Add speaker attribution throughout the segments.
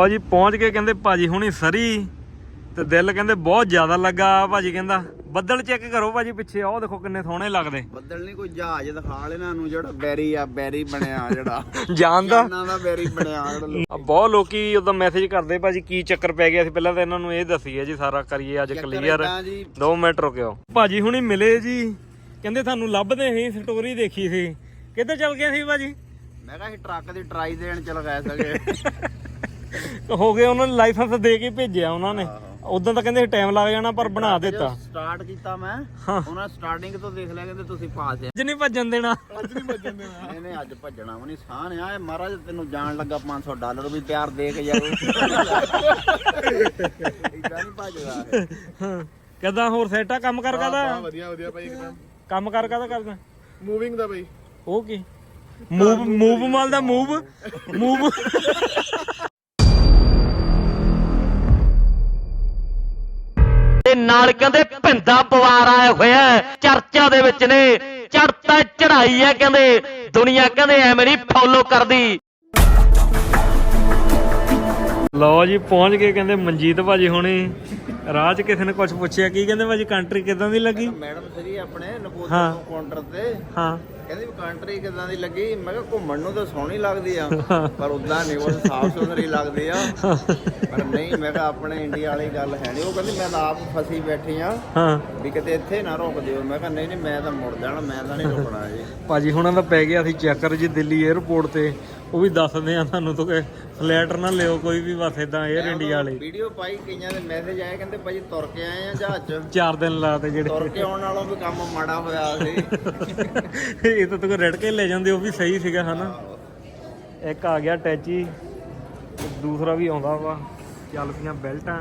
Speaker 1: ਲਓ ਜੀ ਪਹੁੰਚ ਕੇ ਕਹਿੰਦੇ ਭਾਜੀ ਹੁਣੀ ਸਰੀ ਤੇ ਦਿਲ ਕਹਿੰਦੇ ਬਹੁਤ ਜ਼ਿਆਦਾ ਲੱਗਾ ਭਾਜੀ ਕਹਿੰਦਾ। ਬੱਦਲ ਚੈੱਕ ਕਰੋ ਭਾਜੀ ਪਿੱਛੇ ਆਹ ਦੇਖੋ ਕਿੰਨੇ ਸੋਹਣੇ ਲੱਗਦੇ।
Speaker 2: ਬੱਦਲ ਨਹੀਂ ਕੋਈ ਜਹਾਜ਼ ਦਿਖਾ ਲੈਣਾ ਨੂੰ ਜਿਹੜਾ ਬੈਰੀ ਆ ਬੈਰੀ ਬਣਿਆ ਜਿਹੜਾ।
Speaker 1: ਜਾਣਦਾ।
Speaker 2: ਇਹਨਾਂ ਦਾ ਬੈਰੀ ਬਣਿਆ ਜਿਹੜਾ
Speaker 1: ਬਹੁਤ ਲੋਕੀ ਉਦੋਂ ਮੈਸੇਜ ਕਰਦੇ ਭਾਜੀ ਕੀ ਚੱਕਰ ਪੈ ਗਿਆ ਸੀ? ਪਹਿਲਾਂ ਤਾਂ ਇਹਨਾਂ ਨੂੰ ਇਹ ਦੱਸੀਏ ਜੀ ਸਾਰਾ ਕਰੀਏ ਅੱਜ ਕਲੀਅਰ
Speaker 2: ਏਦਾਂ ਜੀ।
Speaker 1: 2 ਮਿੰਟ ਰੁਕਿਓ। ਭਾਜੀ ਹੁਣੀ ਮਿਲੇ ਜੀ ਕਹਿੰਦੇ ਤੁਹਾਨੂੰ ਲੱਭਦੇ ਸੀ ਸਟੋਰੀ ਦੇਖੀ ਸੀ। ਕਿੱਧਰ ਚਲ ਗਏ ਸੀ ਭਾਜੀ?
Speaker 2: ਮੈਂ ਕਿਹਾ ਸੀ ਟਰੱਕ ਦੀ ਟਰਾਈ ਦੇਣ ਚ ਲਗਾਇਆ ਸਕੇ
Speaker 1: ਹੋ ਗਏ ਉਹਨਾਂ ਨੇ ਲਾਇਸੈਂਸ ਦੇ ਕੇ ਭੇਜਿਆ ਉਹਨਾਂ ਨੇ। ਉਦੋਂ ਤਾਂ ਕਹਿੰਦੇ ਟਾਈਮ ਲੱਗ ਜਾਣਾ ਪਰ ਬਣਾ ਦਿੱਤਾ।
Speaker 2: ਸਟਾਰਟ ਕੀਤਾ ਮੈਂ। ਉਹਨਾਂ ਸਟਾਰਟਿੰਗ ਤੋਂ ਦੇਖ ਲਿਆ ਕਹਿੰਦੇ ਤੁਸੀਂ ਪਾਸ ਆ
Speaker 1: ਅੱਜ ਨਹੀਂ ਭੱਜਣ ਦੇਣਾ।
Speaker 2: ਅੱਜ ਨਹੀਂ ਭੱਜਣ ਦੇਣਾ। ਇਹਨੇ ਅੱਜ ਭੱਜਣਾ ਵੀ ਨਹੀਂ ਸਾਹ ਆ ਇਹ ਮਹਾਰਾਜ ਤੈਨੂੰ ਜਾਣ ਲੱਗਾ 500 ਡਾਲਰ ਵੀ ਪਿਆਰ ਦੇ ਕੇ ਜਾਓ। ਇਦਾਂ ਨਹੀਂ ਭੱਜਦਾ।
Speaker 1: ਕਿੱਦਾਂ ਹੋਰ ਸੈਟਾ ਕੰਮ ਕਰ ਕਾਦਾ?
Speaker 3: ਵਧੀਆ ਵਧੀਆ ਭਾਈ ਇੱਕਦਮ।
Speaker 1: ਕੰਮ ਕਰ ਕਾਦਾ ਕਰਦਾ?
Speaker 3: ਮੂਵਿੰਗ ਦਾ ਭਾਈ।
Speaker 1: ਉਹ ਕੀ? ਮੂਵ ਮੂਵ ਮਾਲ ਦਾ ਮੂਵ ਮੂਵ
Speaker 4: ਤੇ ਨਾਲ ਕਹਿੰਦੇ ਭਿੰਦਾ ਪਵਾਰ ਆਇਆ ਹੋਇਆ ਚਰਚਾ ਦੇ ਵਿੱਚ ਨੇ ਚੜਤਾ ਚੜਾਈ ਹੈ ਕਹਿੰਦੇ, ਦੁਨੀਆ ਕਹਿੰਦੇ ਐਵੇਂ ਨਹੀਂ ਫੋਲੋ ਕਰਦੀ।
Speaker 1: ਲਓ ਜੀ ਪਹੁੰਚ ਗਏ ਕਹਿੰਦੇ ਮਨਜੀਤ ਭਾਜੀ ਹੁਣੇ। ਰਾਹ 'ਚ ਕਿਸੇ ਨੇ ਕੁਝ ਪੁੱਛਿਆ? ਕੀ ਕਹਿੰਦੇ ਭਾਜੀ ਕੰਟਰੀ ਕਿਦਾਂ ਦੀ ਲੱਗੀ?
Speaker 2: ਮੈਡਮ ਸਰੀ ਆਪਣੇ
Speaker 1: ਹਾਂ।
Speaker 2: ਨਪੋਲੀਅਨ ਕਾਊਂਟਰ ਤੇ।
Speaker 1: ਹਾਂ।
Speaker 2: ਕਹਿੰਦੀ ਵੀ ਕੰਟਰੀ ਕਿਦਾਂ ਦੀ ਲੱਗੀ? ਮੈਂ ਕਿਹਾ ਘੁੰਮਣ ਨੂੰ ਤਾਂ ਸੋਹਣੀ ਲੱਗਦੀ ਆ ਪਰ ਉਦਾਂ ਨਹੀਂ ਉਹ ਸਾਫ਼ ਸੁਥਰੀ ਲੱਗਦੀ ਆ। ਪਰ ਨਹੀਂ ਮੈਂ ਕਿਹਾ ਆਪਣੇ ਇੰਡੀਆ ਵਾਲੀ ਗੱਲ ਹੈ ਨਹੀਂ। ਉਹ ਕਹਿੰਦੀ ਮੈਂ ਤਾਂ ਆਪ ਫਸੀ ਬੈਠੀ ਆ।
Speaker 1: ਹਾਂ।
Speaker 2: ਵੀ ਕਿਤੇ ਇੱਥੇ ਨਾ ਰੋਕ ਦਿਓ ਮੈਂ ਕਿਹਾ ਨਹੀਂ ਨਹੀਂ ਮੈਂ ਤਾਂ ਮੁੜ ਜਾਣਾ ਮੈਂ ਤਾਂ ਨਹੀਂ ਰੁਕਣਾ ਜੀ।
Speaker 1: ਭਾਜੀ ਹੁਣਾਂ ਦਾ ਪੈ ਗਿਆ ਸੀ ਚੱਕਰ ਜੀ ਦਿੱਲੀ 에ਅਰਪੋਰਟ ਤੇ। ਉਹ ਵੀ ਦੱਸਦੇ ਆ ਤੁਹਾਨੂੰ ਤੋਂ ਕਿ ਫਲੈਟ ਨਾ ਲਿਓ ਕੋਈ ਵੀ ਬਸ ਇਦਾਂ 에ਅਰ ਇੰਡੀਆ ਵਾਲੇ।
Speaker 2: ਵੀਡੀਓ ਪਾਈ ਕਈਆਂ ਦੇ ਮੈਸੇਜ ਆਏ ਕਹਿੰਦੇ ਭਾਜੀ ਤੁਰ ਕੇ ਆਏ ਆ ਜਹਾਜ਼ 'ਚ।
Speaker 1: ਚਾਰ ਦਿਨ ਲਾਤੇ ਜਿਹੜੇ।
Speaker 2: ਤੁਰ ਕੇ ਆਉਣ ਨਾਲੋਂ ਵੀ ਕੰਮ ਮਾੜਾ ਹੋਇਆ ਸੀ।
Speaker 1: ਇਹ ਤਾਂ ਤੂੰ ਰੜ ਕੇ ਲੈ ਜਾਂਦੇ ਉਹ ਵੀ ਸਹੀ ਸੀਗਾ ਹਨਾ? ਇੱਕ ਆ ਗਿਆ ਟੈਚੀ ਦੂਸਰਾ ਵੀ ਆਉਂਦਾ ਵਾ ਚੱਲ ਪਈਆਂ ਬੈਲਟਾਂ।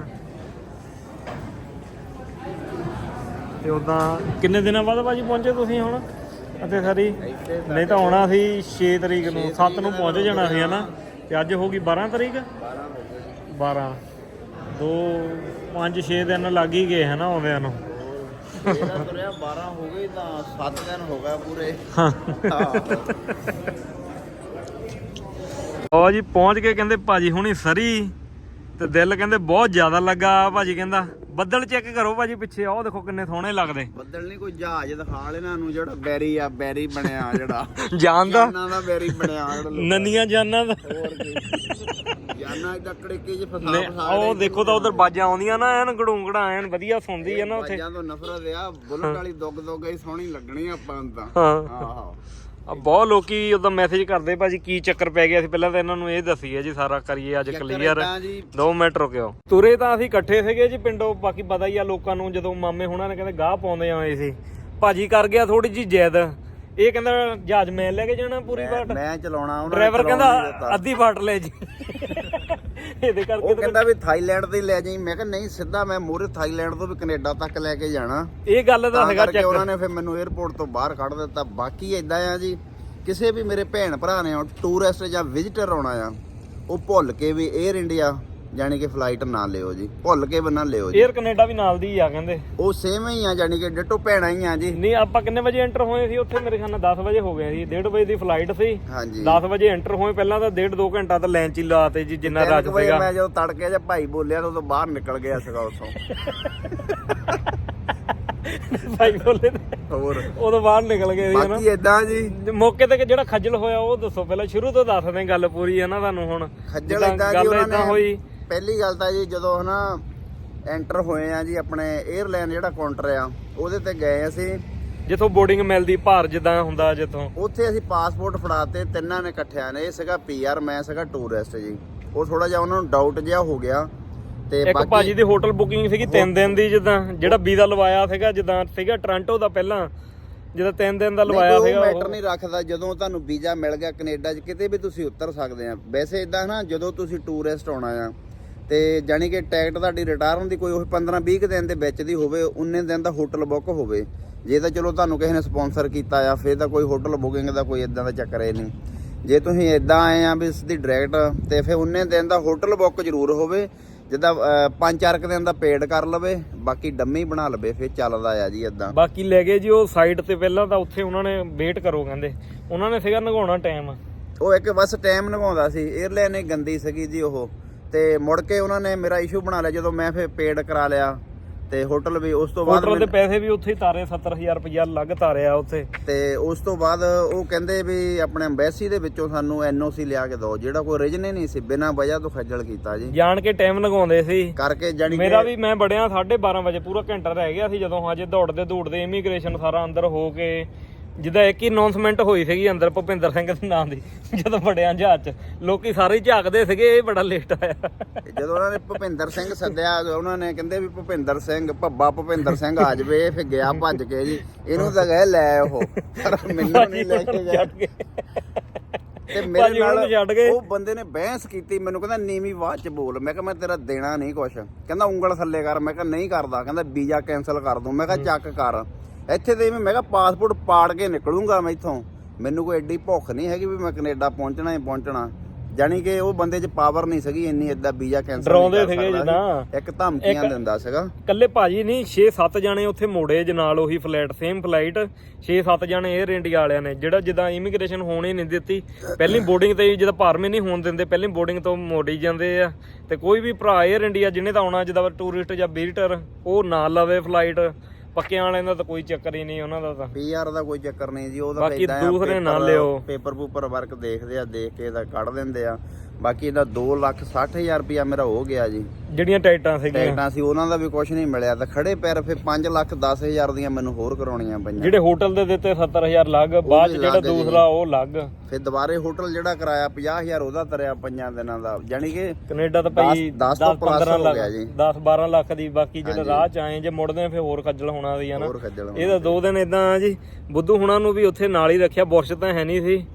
Speaker 1: ਤੇ ਉਦਾਂ ਕਿੰਨੇ ਦਿਨਾਂ ਬਾਅਦ ਭਾਜੀ ਪਹੁੰਚੇ ਤੁਸੀਂ ਹੁਣ? ਅਤੇ ਸਾਰੀ, ਨਹੀਂ ਤਾਂ ਆਉਣਾ ਸੀ 6 ਤਰੀਕ ਨੂੰ 7 ਨੂੰ ਪਹੁੰਚ ਜਾਣਾ ਸੀ ਹਨਾ। ਤੇ ਅੱਜ ਹੋ ਗਈ 12 ਤਰੀਕ? 12 2 5 6 ਦਿਨ ਲੱਗ ਹੀ ਗਏ ਹਨਾ ਆਉਂਦਿਆਂ ਨੂੰ।
Speaker 2: ਇਹਦਾ ਤੁਰਿਆ 12 ਹੋ। ਗਏ ਤਾਂ 7 ਦਿਨ ਹੋ ਗਏ ਪੂਰੇ
Speaker 1: ਹਾਂ ਉਹ ਜੀ, ਪਹੁੰਚ ਕੇ ਕਹਿੰਦੇ ਭਾਜੀ ਹੁਣੀ ਸਰੀ, ਤੇ ਦਿਲ ਕਹਿੰਦੇ ਬਹੁਤ ਜ਼ਿਆਦਾ ਲੱਗਾ, ਭਾਜੀ ਕਹਿੰਦਾ। ਬੱਦਲ ਚੈੱਕ ਕਰੋ ਭਾਜੀ ਪਿੱਛੇ ਆਹ ਦੇਖੋ ਕਿੰਨੇ ਸੋਹਣੇ ਲੱਗਦੇ।
Speaker 2: ਬੱਦਲ ਨਹੀਂ ਕੋਈ ਜਹਾਜ਼ ਦਿਖਾ ਲੈਣਾ ਨੂੰ ਜਿਹੜਾ ਬੈਰੀ ਆ ਬੈਰੀ ਬਣਿਆ ਜਿਹੜਾ।
Speaker 1: ਜਾਣਦਾ।
Speaker 2: ਜਾਨਾਂ ਦਾ ਬੈਰੀ ਬਣਿਆ ਜਿਹੜਾ ਲੋਕਾਂ
Speaker 1: ਨੰਨੀਆਂ ਜਾਨਾਂ ਦਾ।
Speaker 2: ਦਾ। ਹੋਰ ਕੀ। ਜਾਨਾਂ ਇਦਾਂ ਕੜਕੇ ਜੇ ਫਸਾ
Speaker 1: ਨੇ
Speaker 2: ਫਸਾ
Speaker 1: ਉਹ ਦੇਖੋ ਤਾਂ ਉਧਰ ਬਾਜਾਂ ਆਉਂਦੀਆਂ ਨਾ ਐਨ ਗੜੂੰਗੜਾ ਐਨ ਵਧੀਆ ਸੁਣਦੀ ਆ ਨਾ ਉੱਥੇ।
Speaker 2: ਬਾਜਾਂ ਤੋਂ ਨਫ਼ਰਤ ਆ ਬੁਲਟ ਵਾਲੀ ਦੁੱਗ ਦੁੱਗ ਹੀ ਸੋਹਣੀ ਲੱਗਣੀ ਆਪਾਂ ਨੂੰ ਤਾਂ।
Speaker 1: ਹਾਂ।
Speaker 2: ਆਹੋ।
Speaker 1: ਆ ਬਹੁਤ ਲੋਕੀ ਉਦੋਂ ਮੈਸੇਜ ਕਰਦੇ ਭਾਜੀ ਕੀ ਚੱਕਰ ਪੈ ਗਿਆ ਸੀ? ਪਹਿਲਾਂ ਤਾਂ ਇਹਨਾਂ ਨੂੰ ਇਹ ਦੱਸੀਏ ਜੀ ਸਾਰਾ ਕਰੀਏ ਅੱਜ ਕਲੀਅਰ
Speaker 2: ਏਦਾਂ ਜੀ।
Speaker 1: 2 ਮਿੰਟ ਰੁਕਿਓ। ਤੁਰੇ ਤਾਂ ਅਸੀਂ ਇਕੱਠੇ ਸੀਗੇ ਜੀ ਪਿੰਡੋਂ ਬਾਕੀ ਪਤਾ ਹੀ ਆ ਲੋਕਾਂ ਨੂੰ ਜਦੋਂ ਮਾਮੇ ਹੁਣਾਂ ਨੇ ਕਹਿੰਦੇ ਗਾਹ ਪਾਉਂਦੇ ਆਏ ਸੀ। ਭਾਜੀ ਕਰ ਗਿਆ ਥੋੜੀ ਜੀ ਜੈਦ। ਇਹ ਕਹਿੰਦਾ ਜਹਾਜ਼ ਮੈਂ ਲੈ ਕੇ ਜਾਣਾ ਪੂਰੀ ਬਾਟ।
Speaker 2: ਮੈਂ ਚਲਾਉਣਾ ਉਹਨਾਂ
Speaker 1: ਡਰਾਈਵਰ ਕਹਿੰਦਾ। ਅੱਧੀ ਬਾਟ ਲੈ ਜੀ। ਇਹਦੇ ਕਰਕੇ
Speaker 2: ਉਹ ਕਹਿੰਦਾ ਵੀ ਥਾਈਲੈਂਡ ਤੇ ਲੈ ਜਾਈ। ਮੈਂ ਕਿਹਾ ਨਹੀਂ ਸਿੱਧਾ ਮੈਂ ਮੂਰੇ ਥਾਈਲੈਂਡ ਤੋਂ ਵੀ ਕੈਨੇਡਾ ਤੱਕ ਲੈ ਕੇ ਜਾਣਾ।
Speaker 1: ਇਹ ਗੱਲ ਦਾ
Speaker 2: ਤਾਂ
Speaker 1: ਹੈਗਾ
Speaker 2: ਕਰਕੇ ਉਹਨਾਂ
Speaker 1: ਚੱਕਰ
Speaker 2: ਨੇ ਫਿਰ ਮੈਨੂੰ 에ਅਰਪੋਰਟ ਤੋਂ ਬਾਹਰ ਕੱਢ ਦਿੱਤਾ। ਬਾਕੀ ਇਦਾਂ ਆ ਜੀ ਕਿਸੇ ਵੀ ਮੇਰੇ ਭੈਣ ਭਰਾ ਨੇ ਟੂਰਿਸਟ ਜਾਂ ਵਿਜ਼ਿਟਰ ਆਉਣਾ ਆ ਉਹ ਭੁੱਲ ਕੇ ਵੀ 에ਅਰ ਇੰਡੀਆ ਜਾਨੀ ਕਿ ਫਲਾਈਟ ਨਾ ਲਿਓ ਜੀ। ਭੁੱਲ ਕੇ ਨਾ ਲਿਓ ਜੀ।
Speaker 1: 에ਅਰ ਕੈਨੇਡਾ ਵੀ ਨਾਲ ਦੀ ਆ ਕਹਿੰਦੇ।
Speaker 2: ਉਹ ਸੇਮ ਹੀ ਆ ਜਾਨੀ ਕਿ ਡਿੱਟੋ ਭੈਣਾਂ ਹੀ ਆ ਜੀ।
Speaker 1: ਨਹੀਂ ਆਪਾਂ ਕਿੰਨੇ ਵਜੇ ਐਂਟਰ ਹੋਏ ਸੀ? ਉੱਥੇ ਮੇਰੇ ਖਿਆਲ ਨਾਲ 10 ਵਜੇ ਹੋ ਗਏ ਸੀ। 1:30 ਵਜੇ ਦੀ ਫਲਾਈਟ ਸੀ।
Speaker 2: ਹਾਂਜੀ।
Speaker 1: 10 ਵਜੇ ਐਂਟਰ ਹੋਏ ਪਹਿਲਾਂ ਤਾਂ 1.5 2 ਘੰਟਾ ਤਾਂ ਲਾਈਨ 'ਚ ਹੀ ਲਾਤੇ ਜੀ ਜਿੰਨਾ
Speaker 2: ਵਜੇ
Speaker 1: ਸੀਗਾ।
Speaker 2: ਮੈਂ ਜਦੋਂ ਤੜਕੇ ਜਿਹਾ ਭਾਈ ਬੋਲਿਆ ਤਾਂ ਉਦੋਂ ਬਾਹਰ ਨਿਕਲ ਗਿਆ ਸੀਗਾ ਉਸੋਂ
Speaker 1: ਭਾਈ ਬੋਲੇ
Speaker 2: ਹੋਰ।
Speaker 1: ਉਦੋਂ ਬਾਹਰ ਨਿਕਲ ਗਏ ਸੀ ਹਨਾ।
Speaker 2: ਬਾਕੀ ਇਦਾਂ ਜੀ।
Speaker 1: ਮੌਕੇ ਤੇ ਜਿਹੜਾ ਖੱਜਲ ਹੋਇਆ ਉਹ ਦੱਸੋ। ਪਹਿਲਾਂ ਸ਼ੁਰੂ ਤੋਂ ਦੱਸਦੇ ਗੱਲ ਪੂਰੀ ਹੈ ਨਾ ਤੁਹਾਨੂੰ ਹੁਣ।
Speaker 2: ਖੱਜਲ ਇਦਾਂ ਜੀ ਉਹਨਾਂ ਨੇ
Speaker 1: ਹੋਈ।
Speaker 2: ਪਹਿਲੀ ਗੱਲ ਤਾਂ ਜੀ ਜਦੋਂ ਹਨਾ ਐਂਟਰ ਹੋਏ ਆ ਜੀ ਆਪਣੇ 에ਅਰਲਾਈਨ ਜਿਹੜਾ ਕਾਊਂਟਰ ਆ ਉਹਦੇ ਤੇ ਗਏ ਅਸੀਂ।
Speaker 1: ਜਿੱਥੋਂ ਬੋਰਡਿੰਗ ਮਿਲਦੀ ਭਾਰ ਜਿੱਦਾਂ ਹੁੰਦਾ ਜਿੱਥੋਂ।
Speaker 2: ਉੱਥੇ ਅਸੀਂ ਪਾਸਪੋਰਟ ਫੜਾਤੇ ਤਿੰਨਾਂ ਨੇ ਇਕੱਠਿਆਂ ਨੇ ਇਹ ਸੀਗਾ ਪੀਆਰ ਮੈਂ ਸੀਗਾ ਟੂਰਿਸਟ ਜੀ। ਉਹ ਥੋੜਾ ਜਿਹਾ ਉਹਨਾਂ ਨੂੰ ਡਾਊਟ ਜਿਹਾ ਹੋ ਗਿਆ ਤੇ
Speaker 1: ਇੱਕ ਭਾਜੀ ਦੀ ਹੋਟਲ ਬੁਕਿੰਗ ਸੀਗੀ 3 ਦਿਨ ਦੀ ਜਿੱਦਾਂ ਜਿਹੜਾ ਵੀਜ਼ਾ ਲਵਾਇਆ ਸੀਗਾ ਜਿੱਦਾਂ ਸੀਗਾ ਟੋਰਾਂਟੋ ਦਾ ਪਹਿਲਾਂ ਜਦੋਂ 3 ਦਿਨ ਦਾ ਲਵਾਇਆ ਸੀਗਾ
Speaker 2: ਉਹ।
Speaker 1: ਉਹ-
Speaker 2: ਮੈਟਰ ਨਹੀਂ ਰੱਖਦਾ ਜਦੋਂ ਤੁਹਾਨੂੰ ਵੀਜ਼ਾ ਮਿਲ ਗਿਆ ਕੈਨੇਡਾ 'ਚ ਕਿਤੇ ਵੀ ਤੁਸੀਂ ਉਤਰ ਸਕਦੇ ਆ। ਵੈਸੇ ਇਦਾਂ ਨਾ ਜਦੋਂ ਤੁਸੀਂ ਟੂਰਿਸਟ ਆਉਣਾ ਆ ਤੇ ਜਾਨੀ ਕਿ ਟਿਕਟ ਤੁਹਾਡੀ ਰਿਟਰਨ ਦੀ ਕੋਈ ਉਹ 15 20 ਦਿਨ ਦੇ ਵਿੱਚ ਦੀ ਹੋਵੇ ਉਨੇ ਦਿਨ ਦਾ ਹੋਟਲ ਬੁੱਕ ਹੋਵੇ। ਜੇ ਤਾਂ ਚਲੋ ਤੁਹਾਨੂੰ ਕਿਸੇ ਨੇ ਸਪਾਂਸਰ ਕੀਤਾ ਆ ਫਿਰ ਤਾਂ ਕੋਈ ਹੋਟਲ ਬੁਕਿੰਗ ਦਾ ਕੋਈ ਇਦਾਂ ਦਾ ਚੱਕਰ ਇਹ ਨਹੀਂ। ਜੇ ਤੁਸੀਂ ਇਦਾਂ ਆਏ ਆ ਵੀ ਸਿੱਧੀ ਡਾਇਰੈਕਟ ਤੇ ਫਿਰ ਉਨੇ ਦਿਨ ਦਾ ਹੋਟਲ ਬੁੱਕ ਜ਼ਰੂਰ ਹੋਵੇ ਜਿੱਦਾਂ ਅਹ, ਪੰਜ ਚਾਰ ਕੁ ਦਿਨ ਦਾ ਪੇਡ ਕਰ ਲਵੇ ਬਾਕੀ ਡੰਮੀ ਬਣਾ ਲਵੇ ਫਿਰ ਚੱਲਦਾ ਆ ਜੀ ਇਦਾਂ
Speaker 1: ਬਾਕੀ ਲੈ ਗਏ ਜੀ ਉਹ ਸਾਈਡ ਤੇ ਪਹਿਲਾਂ ਤਾਂ ਉੱਥੇ ਉਹਨਾਂ ਨੇ ਵੇਟ ਕਰੋ ਕਹਿੰਦੇ। ਉਹਨਾਂ ਨੇ ਸੀਗਾ ਨਗਾਉਣਾ ਟਾਈਮ
Speaker 2: ਉਹ ਇੱਕ ਬਸ ਟਾਈਮ ਲਗਾਉਂਦਾ ਸੀ 에ਅਰਲਾਈਨ ਨੇ ਗੰਦੀ ਸੀਗੀ ਜੀ ਉਹ। ਤੇ ਮੁੜ ਕੇ ਉਹਨਾਂ ਨੇ ਮੇਰਾ ਇਸ਼ੂ ਬਣਾ ਲਿਆ ਜਦੋਂ ਮੈਂ ਫਿਰ ਪੇਡ ਕਰਾ ਲਿਆ ਤੇ ਹੋਟਲ ਵੀ ਉਸ ਤੋਂ ਬਾਅਦ
Speaker 1: ਹੋਟਲ ਦੇ ਪੈਸੇ ਵੀ ਉੱਥੇ ਹੀ ਤਾਰੇ 70000 ਰੁਪਇਆ ਲੱਗ ਤਾਰਿਆ ਉੱਥੇ।
Speaker 2: ਤੇ ਉਸ ਤੋਂ ਬਾਅਦ ਉਹ ਕਹਿੰਦੇ ਵੀ ਆਪਣੇ ਐਮਬੈਸੀ ਦੇ ਵਿੱਚੋਂ ਸਾਨੂੰ ਐਨਓਸੀ ਲਿਆ ਕੇ ਦਿਓ ਜਿਹੜਾ ਕੋਈ ਰੀਜਨ ਹੀ ਨਹੀਂ ਸੀ ਬਿਨਾਂ ਵਜ੍ਹਾ ਤੋਂ ਖੱਜਲ ਕੀਤਾ ਜੀ।
Speaker 1: ਜਾਣ ਕੇ ਟਾਈਮ ਲਗਾਉਂਦੇ ਸੀ।
Speaker 2: ਕਰਕੇ ਜਾਨੀ
Speaker 1: ਮੇਰਾ ਵੀ ਮੈਂ ਬੜਿਆ 12:30 ਵਜੇ ਪੂਰਾ ਘੰਟਾ ਰਹਿ ਗਿਆ ਸੀ ਜਦੋਂ ਹਜੇ ਦੌੜਦੇ ਦੌੜਦੇ ਇਮੀਗ੍ਰੇਸ਼ਨ ਸਾਰਾ ਅੰਦਰ ਹੋ ਕੇ ਜਿੱਦਾਂ ਇੱਕ ਹੀ ਅਨਾਉਂਸਮੈਂਟ ਹੋਈ ਸੀਗੀ ਅੰਦਰ ਭੁਪਿੰਦਰ ਸਿੰਘ ਦੇ ਨਾਂ ਦੀ ਜਦੋਂ ਵੜਿਆ ਜਹਾਜ਼ 'ਚ। ਲੋਕੀ ਸਾਰੇ ਹੀ ਝਾਕਦੇ ਸੀਗੇ ਇਹ ਬੜਾ ਲੇਟ ਆਇਆ।
Speaker 2: ਜਦੋਂ ਉਹਨਾਂ ਨੇ ਭੁਪਿੰਦਰ ਸਿੰਘ ਸੱਦਿਆ ਉਹਨਾਂ ਨੇ ਕਹਿੰਦੇ ਵੀ ਭੁਪਿੰਦਰ ਸਿੰਘ ਭੱਬਾ ਭੁਪਿੰਦਰ ਸਿੰਘ ਆ ਜਾਵੇ ਫਿਰ ਗਿਆ ਭੱਜ ਕੇ ਜੀ। ਇਹਨੂੰ ਤਾਂ ਗਏ ਲੈ ਉਹ ਪਰ ਮੈਨੂੰ ਨਹੀਂ ਲੈ ਕੇ ਗਿਆ। ਤੇ
Speaker 1: ਭਾਜੀ
Speaker 2: ਮੇਰੇ
Speaker 1: ਉਹਨਾਂ ਨੂੰ ਛੱਡ
Speaker 2: ਨਾਲ
Speaker 1: ਗਏ।
Speaker 2: ਉਹ ਬੰਦੇ ਨੇ ਬਹਿਸ ਕੀਤੀ ਮੈਨੂੰ ਕਹਿੰਦਾ ਨੀਵੀਂ ਆਵਾਜ਼ ਚ ਬੋਲ। ਮੈਂ ਕਿਹਾ ਮੈਂ ਤੇਰਾ ਦੇਣਾ ਨਹੀਂ ਕੁਛ। ਕਹਿੰਦਾ ਉਂਗਲ ਥੱਲੇ ਕਰ। ਮੈਂ ਕਿਹਾ ਨਹੀਂ ਕਰਦਾ। ਕਹਿੰਦਾ ਵੀਜ਼ਾ ਕੈਨਸਲ ਕਰ ਦੂੰ। ਮੈਂ ਕਿਹਾ ਚੱਕ ਕਰ। ਇੱਥੇ ਤੇ ਮੈਂ ਕਿਹਾ ਪਾਸਪੋਰਟ ਪਾੜ ਕੇ ਨਿਕਲੂੰਗਾ ਮੈਂ ਇੱਥੋਂ। ਮੈਨੂੰ ਕੋਈ ਐਡੀ ਭੁੱਖ ਨਹੀਂ ਹੈਗੀ ਵੀ ਮੈਂ ਕੈਨੇਡਾ ਪਹੁੰਚਣਾ ਹੀ ਪਹੁੰਚਣਾ। ਜਾਣੀ ਕਿ ਉਹ ਬੰਦੇ 'ਚ ਪਾਵਰ ਨਹੀਂ ਸੀਗੀ ਇੰਨੀ ਏਦਾਂ ਵੀਜ਼ਾ ਕੈਨਸਲ
Speaker 1: ਡਰਾਉਂਦੇ ਸੀਗੇ ਜਿੱਦਾਂ।
Speaker 2: ਇੱਕ ਧਮਕੀਆਂ ਦਿੰਦਾ ਸੀਗਾ।
Speaker 1: ਕੱਲੇ ਭਾਜੀ ਨਹੀਂ 6-7 ਜਾਣੇ ਉੱਥੇ ਮੋੜੇ ਜ ਨਾਲ ਉਹੀ ਫਲਾਈਟ ਸੇਮ ਫਲਾਈਟ 6-7 ਜਾਣੇ 에ਅਰ ਇੰਡੀਆ ਵਾਲਿਆਂ ਨੇ। ਜਿਹੜਾ ਜਿੱਦਾਂ ਇਮੀਗ੍ਰੇਸ਼ਨ ਹੋਣ ਨਹੀਂ ਦਿੱਤੀ। ਪਹਿਲੀ ਬੋਰਡਿੰਗ ਤੇ ਜਦੋਂ ਭਾਰਮੇ ਨਹੀਂ ਹੋਣ ਦਿੰਦੇ ਪਹਿਲੀ ਬੋਰਡਿੰਗ ਤੋਂ ਮੋੜੀ ਜਾਂਦੇ ਆ। ਤੇ ਕੋਈ ਵੀ ਭਰਾ 에ਅਰ ਇੰਡੀਆ ਜਿਹਨੇ ਤਾਂ ਆਉਣਾ ਜਿੱਦਾਂ ਟੂਰਿਸਟ ਜਾਂ ਵਿਜ਼ਿਟਰ ਉਹ ਨਾ ਲਵੇ ਫਲਾਈਟ ਪੱਕਿਆਂ ਵਾਲਿਆਂ ਦਾ ਤਾਂ ਕੋਈ ਚੱਕਰ ਹੀ ਨਹੀਂ ਉਹਨਾਂ ਦਾ ਤਾਂ
Speaker 2: ਪੀਆਰ ਦਾ ਕੋਈ ਚੱਕਰ ਨਹੀਂ ਜੀ ਉਹ ਤਾਂ
Speaker 1: ਬਾਕੀ ਦੂਸਰੇ ਨਾ ਲਿਓ।
Speaker 2: ਪੇਪਰ ਪੂਪਰ ਵਰਕ ਦੇਖਦੇ ਆ ਦੇਖ ਕੇ ਇਹਦਾ ਕੱਢ ਦਿੰਦੇ ਆ ਬਾਕੀ ਇਹਦਾ 2 ਲੱਖ 60 ਹਜ਼ਾਰ ਰੁਪਇਆ ਮੇਰਾ ਹੋ ਗਿਆ ਜੀ।
Speaker 1: ਜਿਹੜੀਆਂ ਟਿਕਟਾਂ ਸੀਗੀਆਂ।
Speaker 2: ਟਿਕਟਾਂ ਸੀ ਉਹਨਾਂ ਦਾ ਵੀ ਕੁਝ ਨਹੀਂ ਮਿਲਿਆ। ਤਾਂ ਖੜੇ ਪੈਰ ਫਿਰ 5 ਲੱਖ 10 ਹਜ਼ਾਰ ਦੀਆਂ ਮੈਨੂੰ ਹੋਰ ਕਰਾਉਣੀਆਂ ਪਈਆਂ।
Speaker 1: ਜਿਹੜੇ ਹੋਟਲ ਦੇ ਦਿੱਤੇ 70000 ਲੱਗ ਬਾਅਦ ਜਿਹੜਾ। ਦੂਸਰਾ ਉਹ ਲੱਗ।
Speaker 2: ਫਿਰ ਦੁਬਾਰੇ ਹੋਟਲ ਜਿਹੜਾ ਕਰਾਇਆ 50 ਹਜ਼ਾਰ ਉਹਦਾ ਤਰਿਆ ਪੰਜਾਂ ਦਿਨਾਂ ਦਾ। ਯਾਨੀ ਕਿ
Speaker 1: ਕੈਨੇਡਾ ਤਾਂ ਭਾਈ
Speaker 2: ਦਸ- ਦਸ ਤੋਂ
Speaker 1: 15
Speaker 2: plus ਹੋ
Speaker 1: ਲੱਖ
Speaker 2: ਗਿਆ ਜੀ।
Speaker 1: 10 12 ਲੱਖ ਦੀ ਬਾਕੀ ਜਿਹੜੇ ਰਾਹ ਚ ਆਏ ਜੇ ਮੁੜਦੇ ਫਿਰ ਹੋਰ ਖੱਜਲ ਹੋਣਾ ਸੀ ਹਨਾ
Speaker 2: ਹੋਰ ਖੱਜਲ ਹੋਣਾ।
Speaker 1: ਇਹ ਤਾਂ ਦੋ ਦਿਨ ਇਦਾਂ ਜੀ। ਬੁੱਧੂ ਹੁਣਾਂ ਨੂੰ ਵੀ ਉੱਥੇ ਨਾਲ ਹੀ ਰੱਖਿਆ ਬੁਰਸ਼ ਤਾਂ ਹੈ ਨਹੀਂ ਸੀ।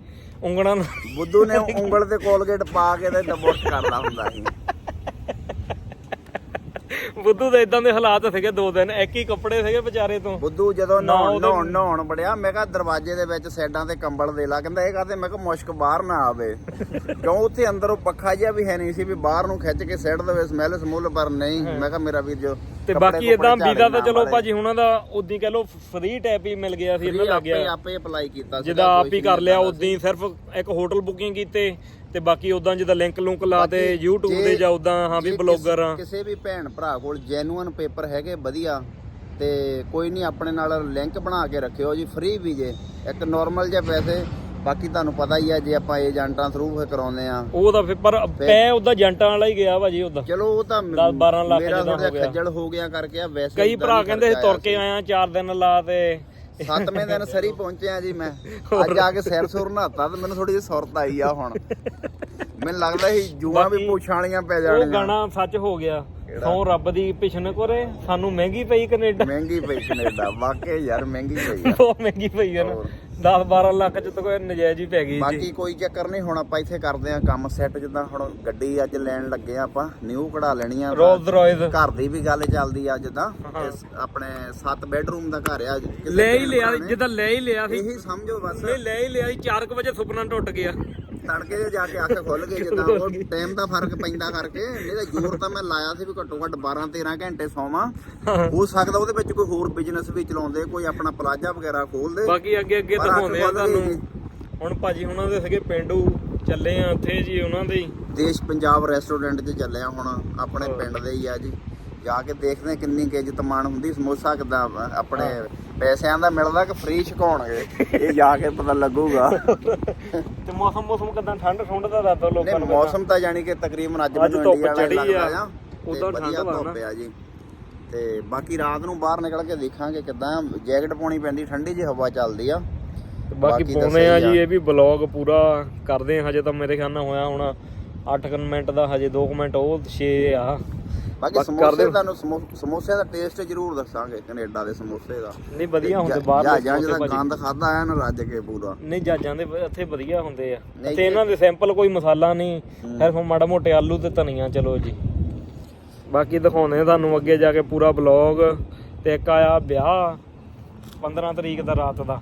Speaker 1: ਉਂਗਲਾਂ ਨਾਲ
Speaker 2: ਬੁੱਧੂ ਨੇ ਉਂਗਲ ਤੇ ਕੋਲਗੇਟ ਪਾ ਕੇ ਤੇ ਡਬੋਸ਼ ਕਰਦਾ ਹੁੰਦਾ ਸੀ।
Speaker 1: ਬੁੱਧੂ ਦੇ ਇਦਾਂ ਦੇ ਹਾਲਾਤ ਸੀਗੇ ਦੋ ਦਿਨ ਇੱਕ ਹੀ ਕੱਪੜੇ ਸੀਗੇ ਵਿਚਾਰੇ ਤੋਂ।
Speaker 2: ਬੁੱਧੂ ਜਦੋਂ ਨਹਾਉਣ ਨਹਾਉਣ ਨਹਾਉਣ ਬੜਿਆ ਮੈਂ ਕਿਹਾ ਦਰਵਾਜ਼ੇ ਦੇ ਵਿੱਚ ਸਾਈਡਾਂ ਤੇ ਕੰਬਲ ਦੇ ਲਾ ਕਹਿੰਦਾ ਇਹ ਕਾਹਤੇ ਮੈਂ ਕਿਹਾ ਮੁਸ਼ਕ ਬਾਹਰ ਨਾ ਆਵੇ। ਕਿਉਂ ਉੱਥੇ ਅੰਦਰ ਉਹ ਪੱਖਾ ਜਿਹਾ ਵੀ ਹੈ ਨਹੀਂ ਸੀ ਵੀ ਬਾਹਰ ਨੂੰ ਖਿੱਚ ਕੇ ਸਿੱਟ ਦੇਵੇ ਸਮੈਲ ਸਮੂਲ ਪਰ ਨਹੀਂ ਮੈਂ ਕਿਹਾ ਮੇਰਾ ਵੀਰ ਜੋ
Speaker 1: ਤੇ ਬਾਕੀ ਇਦਾਂ ਵੀਜ਼ਾ ਤਾਂ ਚਲੋ ਭਾਜੀ ਹੁਣਾਂ ਦਾ ਉਦੀ ਕਹ ਲੋ ਫ੍ਰੀ ਟੈਪ ਹੀ ਮਿਲ ਗਿਆ ਸੀ ਇਹਨਾਂ। ਲੱਗ
Speaker 2: ਆਪੇ
Speaker 1: ਗਿਆ।
Speaker 2: ਆਪੇ ਅਪਲਾਈ ਕੀਤਾ ਸੀ
Speaker 1: ਜਿੱਦਾਂ ਆਪ ਹੀ ਕਰ ਲਿਆ ਉਦਾਂ ਸਿਰਫ ਇੱਕ ਹੋਟਲ ਬੁਕਿੰਗ ਕੀਤੇ ਤੇ ਬਾਕੀ ਉਦਾਂ ਜਿੱਦਾਂ ਲਿੰਕ ਲੁੰਕ ਲਾਤੇ YouTube ਤੇ ਜਾਂ ਉਦਾਂ ਹਾਂ ਵੀ ਬਲੌਗਰ ਆ।
Speaker 2: ਕਿਸੇ ਵੀ ਭੈਣ ਭਰਾ ਕੋਲ ਜੈਨੂਅਨ ਪੇਪਰ ਹੈਗੇ ਵਧੀਆ ਤੇ ਕੋਈ ਨਹੀਂ ਆਪਣੇ ਨਾਲ ਲਿੰਕ ਬਣਾ ਕੇ ਰੱਖਿਓ ਜੀ ਫ੍ਰੀ ਵੀਜ਼ੇ ਇੱਕ ਨਾਰਮਲ ਜਿਹਾ ਪੈਸੇ ਬਾਕੀ ਤੁਹਾਨੂੰ ਪਤਾ ਹੀ ਆ ਜੇ ਆਪਾਂ ਏਜੰਟਾਂ ਥਰੂ ਕਰਾਉਂਦੇ ਆ।
Speaker 1: ਉਹ ਤਾਂ ਫਿਰ ਪਰ ਪੈ ਉਦਾਂ ਜੰਟਾਂ ਵਾਲਾ ਹੀ ਗਿਆ ਭਾਜੀ ਉਦਾਂ
Speaker 2: ਚਲੋ ਉਹ ਤਾਂ
Speaker 1: ਦਸ, ਬਾਰਾਂ ਲੱਖ
Speaker 2: ਮੇਰਾ
Speaker 1: ਜਿੱਦਾਂ
Speaker 2: ਥੋੜ੍ਹਾ
Speaker 1: ਹੋ ਗਿਆ।
Speaker 2: ਖੱਜਲ ਹੋ ਗਿਆ ਕਰਕੇ ਆ ਵੈਸੇ
Speaker 1: ਕਈ ਭਰਾ ਕਹਿੰਦੇ ਸੀ ਤੁਰ ਕੇ ਆਇਆ 4 ਦਿਨ ਲਾ ਤੇ
Speaker 2: ਸੱਤਵੇਂ ਦਿਨ ਸਰੀ ਪਹੁੰਚਿਆ ਜੀ ਮੈਂ। ਅੱਜ ਆ ਕੇ ਸੈਰ ਸੁਰ ਨਹਾਤਾ ਤੇ ਮੈਨੂੰ ਥੋੜੀ ਜਿਹੀ ਸੁਰਤ ਆਈ ਆ ਹੁਣ। ਮੈਨੂੰ ਲੱਗਦਾ ਸੀ ਜੂਆਂ ਵੀ
Speaker 1: ਬਾਕੀ
Speaker 2: ਪੁੱਛਾਂ ਵਾਲੀਆਂ ਪੈ
Speaker 1: ਉਹ
Speaker 2: ਜਾਣੀਆਂ
Speaker 1: ਗਾਣਾ ਸੱਚ ਹੋ ਗਿਆ। ਸੌ ਰੱਬ ਦੀ ਪਿਛਨ ਕੋਰੇ ਸਾਨੂੰ ਮਹਿੰਗੀ ਪਈ ਕੈਨੇਡਾ।
Speaker 2: ਮਹਿੰਗੀ ਪਈ ਕੈਨੇਡਾ ਵਾਕਈ ਯਾਰ ਮਹਿੰਗੀ ਪਈ ਆ।
Speaker 1: ਬਹੁਤ ਮਹਿੰਗੀ ਪਈ ਹੈ ਨਾ।
Speaker 2: ਹੋਰ।
Speaker 1: 10 12 ਲੱਖ ਚ ਤਾਂ ਕੋਈ ਨਜਾਇਜ਼ ਹੀ ਪੈ ਗਈ ਜੀ।
Speaker 2: ਬਾਕੀ ਕੋਈ ਚੱਕਰ ਨਹੀਂ ਹੁਣ ਆਪਾਂ ਇੱਥੇ ਕਰਦੇ ਆ ਕੰਮ ਸੈੱਟ ਜਿੱਦਾਂ ਹੁਣ ਗੱਡੀ ਅੱਜ ਲੈਣ ਲੱਗੇ ਆ ਆਪਾਂ ਨਿਊ ਕਢਾ ਲੈਣੀ ਆ।
Speaker 1: ਰੋਲਸ ਰॉयਸ
Speaker 2: ਘਰ ਦੀ ਵੀ ਗੱਲ ਚੱਲਦੀ ਆ ਜਿੱਦਾਂ ਇਸ ਆਪਣੇ 7 ਬੈੱਡਰੂਮ ਦਾ ਘਰ ਆ
Speaker 1: ਲੈ ਹੀ ਲਿਆ। ਜਿੱਦਾਂ ਲੈ ਹੀ ਲਿਆ ਸੀ।
Speaker 2: ਇਹੀ ਸਮਝੋ ਬਸ।
Speaker 1: ਨਹੀਂ ਲੈ ਹੀ ਲਿਆ ਸੀ 4 ਵਜੇ ਸੁਪਨਾ ਟੁੱਟ ਗਿਆ।
Speaker 2: ਤੜਕੇ ਜੇ ਜਾ ਕੇ ਅੱਖ ਖੁੱਲ ਗਈ ਜਿੱਦਾਂ ਉਹ ਟਾਈਮ ਦਾ ਫ਼ਰਕ ਪੈਂਦਾ ਕਰਕੇ ਨਹੀਂ ਤਾਂ ਜ਼ੋਰ ਤਾਂ ਮੈਂ ਲਾਇਆ ਸੀ ਵੀ ਘੱਟੋ ਘੱਟ 12 13 ਘੰਟੇ ਸੌਵਾਂ। ਹੋ ਸਕਦਾ ਉਹਦੇ ਵਿੱਚ ਕੋਈ ਹੋਰ ਬਿਜ਼ਨਸ ਵੀ ਚਲਾਉਂਦੇ ਕੋਈ ਆਪਣਾ ਪਲਾਜ਼ਾ ਵਗੈਰਾ ਖੋਲਦੇ
Speaker 1: ਬਾਕੀ ਅੱਗੇ ਅੱਗੇ ਦਿਖਾਉਂਦੇ ਆ ਤੁਹਾਨੂੰ। ਹੁਣ ਭਾਜੀ ਉਹਨਾਂ ਦੇ ਸੀਗੇ ਪਿੰਡੂ ਚੱਲੇ ਆ ਉੱਥੇ ਜੀ ਉਹਨਾਂ ਦੇ
Speaker 2: ਦੇਸ਼ ਪੰਜਾਬ ਰੈਸਟੋਰੈਂਟ 'ਚ ਚੱਲੇ ਆ ਹੁਣ ਆਪਣੇ ਪਿੰਡ ਦੇ ਹੀ ਆ ਜੀ। ਜਾ ਕੇ ਦੇਖਦੇ ਕਿੰਨੀ ਕੁ ਇੱਜ਼ਤ ਮਾਣ ਹੁੰਦੀ। ਸਮੋਸਾ ਕਿਦਾਂ ਆਪਣੇ ਪੈਸਿਆਂ ਦਾ ਮਿਲਦਾ ਕਿ ਫ੍ਰੀ ਛਕਾਉਣਗੇ? ਇਹ ਜਾ ਕੇ ਪਤਾ ਲੱਗੂਗਾ।
Speaker 1: ਤੇ ਮੌਸਮ ਮੌਸਮ ਕਿਦਾਂ? ਠੰਡ ਠੰਡ ਦਾ ਦੱਸੋ ਲੋਕਾਂ
Speaker 2: ਨਹੀਂ
Speaker 1: ਨੂੰ
Speaker 2: ਮੌਸਮ ਤਾਂ ਜਾਣੀ ਕਿ ਤਕਰੀਬਨ ਅੱਜ ਮੈਨੂੰ ਇੰਡੀਆ ਵਾਲਾ ਲੱਗਦਾ ਆ।
Speaker 1: ਉੱਦਾਂ ਠੰਡ
Speaker 2: ਆ ਜੀ। ਤੇ ਬਾਕੀ ਰਾਤ ਨੂੰ ਬਾਹਰ ਨਿਕਲ ਕੇ ਦੇਖਾਂਗੇ ਕਿਦਾਂ। ਜੈਕਟ ਪਾਉਣੀ ਪੈਂਦੀ ਠੰਡੀ ਜੀ ਹਵਾ ਚੱਲਦੀ ਆ।
Speaker 1: ਬਾਕੀ ਪਾਉਨੇ ਆ ਜੀ। ਇਹ ਵੀ ਬਲੌਗ ਪੂਰਾ ਕਰਦੇ ਆ ਹਜੇ ਤਾਂ ਮੇਰੇ ਖਿਆਲ ਨਾਲ ਹੋਇਆ ਹੋਣਾ 8 ਮਿੰਟ ਦਾ ਹਜੇ 2 ਮਿੰਟ ਉਹ 6 ਆ।
Speaker 2: ਬਾਕੀ ਸਮੋਸੇ ਤੁਹਾਨੂੰ ਸਮੋ- ਸਮੋਸੇ ਦਾ ਟੇਸਟ ਜ਼ਰੂਰ ਦੱਸਾਂਗੇ ਕੈਨੇਡਾ ਦੇ ਸਮੋਸੇ ਦਾ।
Speaker 1: ਨਹੀਂ ਵਧੀਆ ਹੁੰਦੇ ਬਾਹਰ
Speaker 2: ਜਹਾਜ਼ਾਂ 'ਚ ਤਾਂ ਗੰਦ ਖਾਦਾ ਆ ਨਾ ਰੱਜ ਕੇ ਪੂਰਾ।
Speaker 1: ਨਹੀਂ ਜਾਜਾਂ ਦੇ ਇੱਥੇ ਵਧੀਆ ਹੁੰਦੇ ਆ। ਤੇ ਇਹਨਾਂ ਦੇ ਸੈਂਪਲ ਕੋਈ ਮਸਾਲਾ ਨਹੀਂ। ਸਿਰਫ ਮਾੜਾ ਮੋਟੇ ਆਲੂ ਤੇ ਧਨੀਆ ਚਲੋ ਜੀ। ਬਾਕੀ ਦਿਖਾਉਂਦੇ ਆ ਤੁਹਾਨੂੰ ਅੱਗੇ ਜਾ ਕੇ ਪੂਰਾ ਬਲੌਗ ਤੇ ਇੱਕ ਆਇਆ ਵਿਆਹ 15 ਤਰੀਕ ਦਾ ਰਾਤ ਦਾ।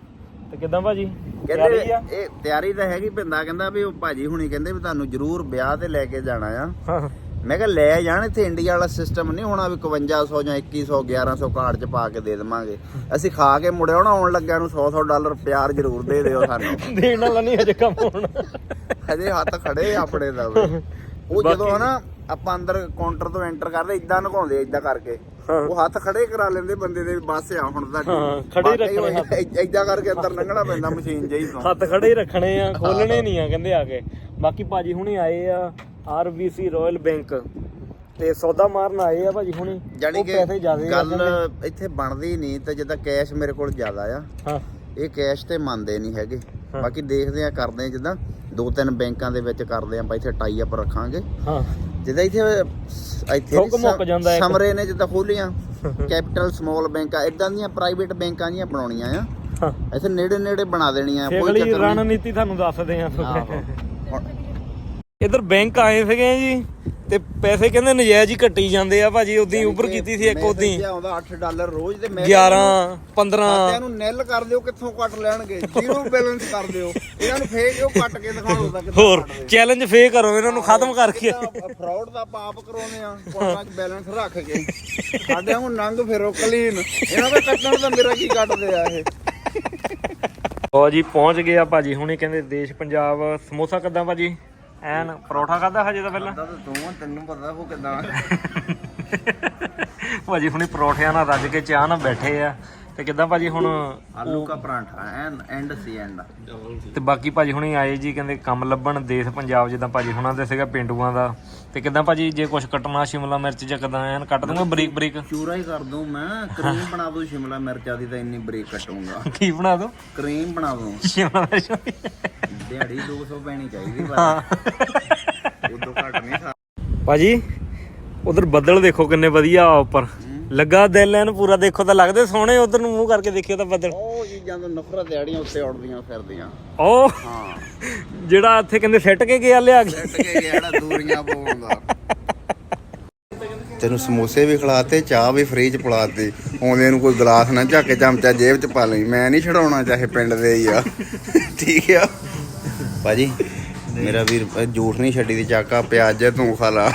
Speaker 1: ਤੇ ਕਿਦਾਂ ਭਾਜੀ?
Speaker 2: ਕਹਿੰਦੇ ਇਹ ਤਿਆਰੀ ਤਾਂ ਹੈਗੀ ਪਿੰਦਾ ਕਹਿੰਦਾ ਵੀ ਉਹ ਭਾਜੀ ਹੁਣੀ ਕਹਿੰਦੇ ਵੀ ਤੁਹਾਨੂੰ ਜ਼ਰੂਰ ਵਿਆਹ ਤੇ ਲੈ ਕੇ ਜਾਣਾ ਆ। ਮੈਂ ਕਿਹਾ ਲੈ ਜਾਣ ਇੱਥੇ ਇੰਡੀਆ ਵਾਲਾ ਸਿਸਟਮ ਨਹੀਂ ਹੋਣਾ ਵੀ 5100 ਜਾਂ 2100 1100 ਕਾਰਡ 'ਚ ਪਾ ਕੇ ਦੇ ਦੇਵਾਂਗੇ। ਅਸੀਂ ਖਾ ਕੇ ਮੁੜੇ ਆਉਣਾ ਆਉਣ ਲੱਗਿਆ ਨੂੰ 100 100 ਡਾਲਰ ਪਿਆਰ ਜ਼ਰੂਰ ਦੇ ਦਿਓ ਸਾਨੂੰ।
Speaker 1: ਦੇਣ ਵਾਲਾ ਨਹੀਂ ਹਜੇ ਕੰਮ ਹੋਣਾ।
Speaker 2: ਹਜੇ ਹੱਥ ਖੜੇ ਆਪਣੇ ਦਾ। ਉਹ ਜਦੋਂ ਹਨਾ ਆਪਾਂ ਅੰਦਰ ਕਾਊਂਟਰ ਤੋਂ ਐਂਟਰ ਕਰਦੇ ਇਦਾਂ ਨਗਾਉਂਦੇ ਇਦਾਂ ਕਰਕੇ। ਉਹ ਹੱਥ ਖੜੇ ਕਰਾ ਲੈਂਦੇ ਬੰਦੇ ਦੇ ਬਸ ਆ ਹੁਣ
Speaker 1: ਹਾਂ, ਖੜੇ ਰੱਖਣੇ
Speaker 2: ਇਦਾਂ ਕਰਕੇ ਅੰਦਰ ਲੰਘਣਾ ਪੈਂਦਾ ਮਸ਼ੀਨ ਜਿਹੀ ਤੋਂ।
Speaker 1: ਹੱਥ ਖੜੇ ਹੀ ਰੱਖਣੇ ਆ ਖੋਲਣੇ ਨਹੀਂ ਆ ਕਹਿੰਦੇ ਆ ਕੇ। ਬਾਕੀ ਭਾਜੀ ਹੁਣੀ ਆਏ ਆ ਆਰਬੀਸੀ ਰਾਇਲ ਬੈਂਕ ਤੇ ਸੌਦਾ ਮਾਰਨ ਆਏ ਆ ਭਾਜੀ ਹੁਣੀ। ਉਹ
Speaker 2: ਕਿ
Speaker 1: ਪੈਸੇ ਜ਼ਿਆਦੇ
Speaker 2: ਗੱਲ ਇੱਥੇ ਬਣਦੀ ਨਹੀਂ ਤੇ ਜਿੱਦਾਂ ਕੈਸ਼ ਮੇਰੇ ਕੋਲ ਜ਼ਿਆਦਾ ਆ
Speaker 1: ਹਾਂ।
Speaker 2: ਇਹ ਕੈਸ਼ ਤੇ ਮੰਨਦੇ ਨਹੀਂ ਹੈਗੇ। ਬਾਕੀ ਦੇਖਦੇ ਆ ਕਰਦੇ ਆ ਜਿੱਦਾਂ ਦੋ ਤਿੰਨ ਬੈਂਕਾਂ ਦੇ ਵਿੱਚ ਕਰਦੇ ਆ ਆਪਾਂ ਇੱਥੇ ਟਾਈ ਅਪ ਰੱਖਾਂਗੇ।
Speaker 1: ਹਾਂ।
Speaker 2: ਜਿੱਦਾਂ ਇੱਥੇ ਇੱਥੇ। ਸਮਰੇ ਨੇ ਜਿੱਦਾਂ ਖੋਲੀਆਂ ਕੈਪੀਟਲ ਸਮਾਲ ਬੈਂਕਾਂ ਇਦਾਂ ਦੀਆਂ ਪ੍ਰਾਈਵੇਟ ਬੈਂਕਾਂ ਦੀਆਂ ਬਣਾਉਣੀਆਂ ਆ। ਇੱਥੇ ਨੇੜੇ ਨੇੜੇ ਬਣਾ ਦੇਣੀਆਂ ਕੋਈ ਚੱਕਰ ਨਹੀਂ।
Speaker 1: ਰਣਨੀਤੀ ਤੁਹਾਨੂੰ ਦੱਸਦੇ ਆ। ਇਧਰ ਬੈਂਕ ਆਏ ਸੀਗੇ ਜੀ ਤੇ ਪੈਸੇ ਕਹਿੰਦੇ ਨਜਾਇਜ਼ ਹੀ ਕੱਟੀ ਜਾਂਦੇ ਆ ਭਾਜੀ ਉਦੀ ਉੱਪਰ ਕੀਤੀ ਸੀ ਇੱਕ ਉਦੀ
Speaker 2: ਆਉਂਦਾ 8 ਡਾਲਰ ਰੋਜ਼ ਤੇ ਮੈਂ
Speaker 1: 11 15
Speaker 2: ਖਾਤਿਆਂ ਨੂੰ ਨਿਲ ਕਰ ਦਿਓ ਕਿੱਥੋਂ ਕੱਟ ਲੈਣਗੇ? ਜ਼ੀਰੋ ਬੈਲੈਂਸ ਕਰ ਦਿਓ। ਇਹਨਾਂ ਨੂੰ ਫੇਕ ਉਹ ਕੱਟ ਕੇ ਦਿਖਾਉਣ ਦਾ
Speaker 1: ਹੋਰ। ਚੈਲੰਜ ਫੇ ਕਰੋ ਇਹਨਾਂ ਨੂੰ ਖਤਮ ਕਰਕੇ।
Speaker 2: ਫਰਾਡ ਦਾ ਪਾਪ ਕਰਾਉਨੇ ਆ 'ਚ ਬੈਲੈਂਸ ਰੱਖ ਕੇ। ਸਾਡੇ ਨੂੰ ਨੰਗ ਫਿਰੋ ਕਲੀਨ। ਇਹਨਾਂ ਦੇ ਕੱਟਣ ਦਾ ਮੇਰਾ ਕੀ ਕੱਟਦੇ ਆ ਇਹ?
Speaker 1: ਉਹ ਜੀ ਪਹੁੰਚ ਗਏ ਆ ਭਾਜੀ ਹੁਣੇ ਕਹਿੰਦੇ ਦੇਸ਼ ਪੰਜਾਬ। ਸਮੋਸਾ ਕਿੱਦਾਂ ਭਾਜੀ? ਐਨ ਪਰੌਠਾ ਖਾਦਾ ਹਜੇ ਤਾਂ ਪਹਿਲਾਂ?
Speaker 2: ਤਾਂ ਤੂੰ ਤੈਨੂੰ ਪਤਾ ਉਹ ਕਿਦਾਂ
Speaker 1: ਭਾਜੀ ਹੁਣੇ ਪਰੌਠਿਆਂ ਨਾਲ ਰੱਜ ਕੇ ਚਾਹ ਨਾਲ ਬੈਠੇ ਆ। ਤੇ ਕਿੱਦਾਂ ਭਾਜੀ ਹੁਣ
Speaker 2: ਆਲੂ ਦਾ paratha N and C and
Speaker 1: ਤੇ ਬਾਕੀ ਭਾਜੀ ਹੁਣੇ ਆਏ ਜੀ ਕਹਿੰਦੇ ਕੰਮ ਲੱਭਣ ਦੇਸ਼ ਪੰਜਾਬ ਜਿੱਦਾਂ ਭਾਜੀ ਹੁਣਾਂ ਦੇ ਸੀਗਾ ਪਿੰਡੂਆਂ ਦਾ। ਤੇ ਕਿੱਦਾਂ ਭਾਜੀ ਜੇ ਕੁਝ ਕੱਟਣਾ ਸ਼ਿਮਲਾ ਮਿਰਚ ਜਾਂ ਕਿੱਦਾਂ ਐਨ ਕੱਟ ਦੂੰਗਾ ਬਰੀਕ ਬਰੀਕ?
Speaker 2: ਚੂਰਾ ਹੀ ਕਰ ਦੂੰ ਮੈਂ। ਕਰੀਮ ਬਣਾ ਦੂੰ ਸ਼ਿਮਲਾ ਮਿਰਚਾਂ ਦੀ ਤਾਂ ਇੰਨੀ ਬਰੀਕ ਕੱਟੂੰਗਾ।
Speaker 1: ਕੀ ਬਣਾ ਦੋ?
Speaker 2: ਕਰੀਮ ਬਣਾ ਦੂੰ।
Speaker 1: ਸ਼ਿਮਲਾ ਮਿਰਚ।
Speaker 2: ਦਿਹਾੜੀ 200 ਪੈਣੀ ਚਾਹੀਦੀ ਬਸ ਉਦੋਂ ਘੱਟ ਨਹੀਂ
Speaker 1: ਭਾਜੀ ਉਧਰ ਬੱਦਲ ਦੇਖੋ ਕਿੰਨੇ ਵਧੀਆ ਆ ਉੱਪਰ। ਲੱਗਾ ਦਿਲ ਐਨ ਪੂਰਾ ਦੇਖੋ ਤਾਂ ਲੱਗਦੇ ਸੋਹਣੇ ਉਧਰ ਨੂੰ ਮੂੰਹ ਕਰਕੇ ਦੇਖਿਓ ਤਾਂ ਬੱਦਲ।
Speaker 2: ਉਹ ਚੀਜ਼ਾਂ ਤੋਂ ਨਫ਼ਰਤ ਦਿਹਾੜੀਆਂ ਉੱਤੇ ਉੜਦੀਆਂ ਫਿਰਦੀਆਂ।
Speaker 1: ਉਹ?
Speaker 2: ਹਾਂ।
Speaker 1: ਜਿਹੜਾ ਇੱਥੇ ਕਹਿੰਦੇ ਸਿੱਟ ਕੇ ਗਿਆ ਲਿਆ ਕੇ।
Speaker 2: ਛੱਡ ਕੇ ਗਿਆ ਜਿਹੜਾ ਦੂਰੀਆਂ ਪਾਉਂਦਾ ਤੈਨੂੰ ਸਮੋਸੇ ਵੀ ਖਿਲਾਤੇ ਚਾਹ ਵੀ ਫ੍ਰੀ ਚ ਪਿਲਾਤੀ। ਆਉਂਦੇ ਨੂੰ ਕੋਈ ਗਲਾਸ ਨਾ ਝੱਕ ਕੇ ਚਮਚਾ ਜੇਬ ਚ ਪਾ ਲਈ। ਮੈਂ ਨਹੀਂ ਛਡਾਉਣਾ ਚਾਹੇ ਪਿੰਡ ਦੇ ਹੀ ਆ। ਠੀਕ ਆ? ਭਾਜੀ ਮੇਰਾ ਵੀਰ ਝੂਠ ਨਹੀਂ ਛੱਡੀ ਦੀ ਚਾਕਾ ਪਿਆਜ਼ ਜੇ ਤੂੰ ਖਾ ਲਾ।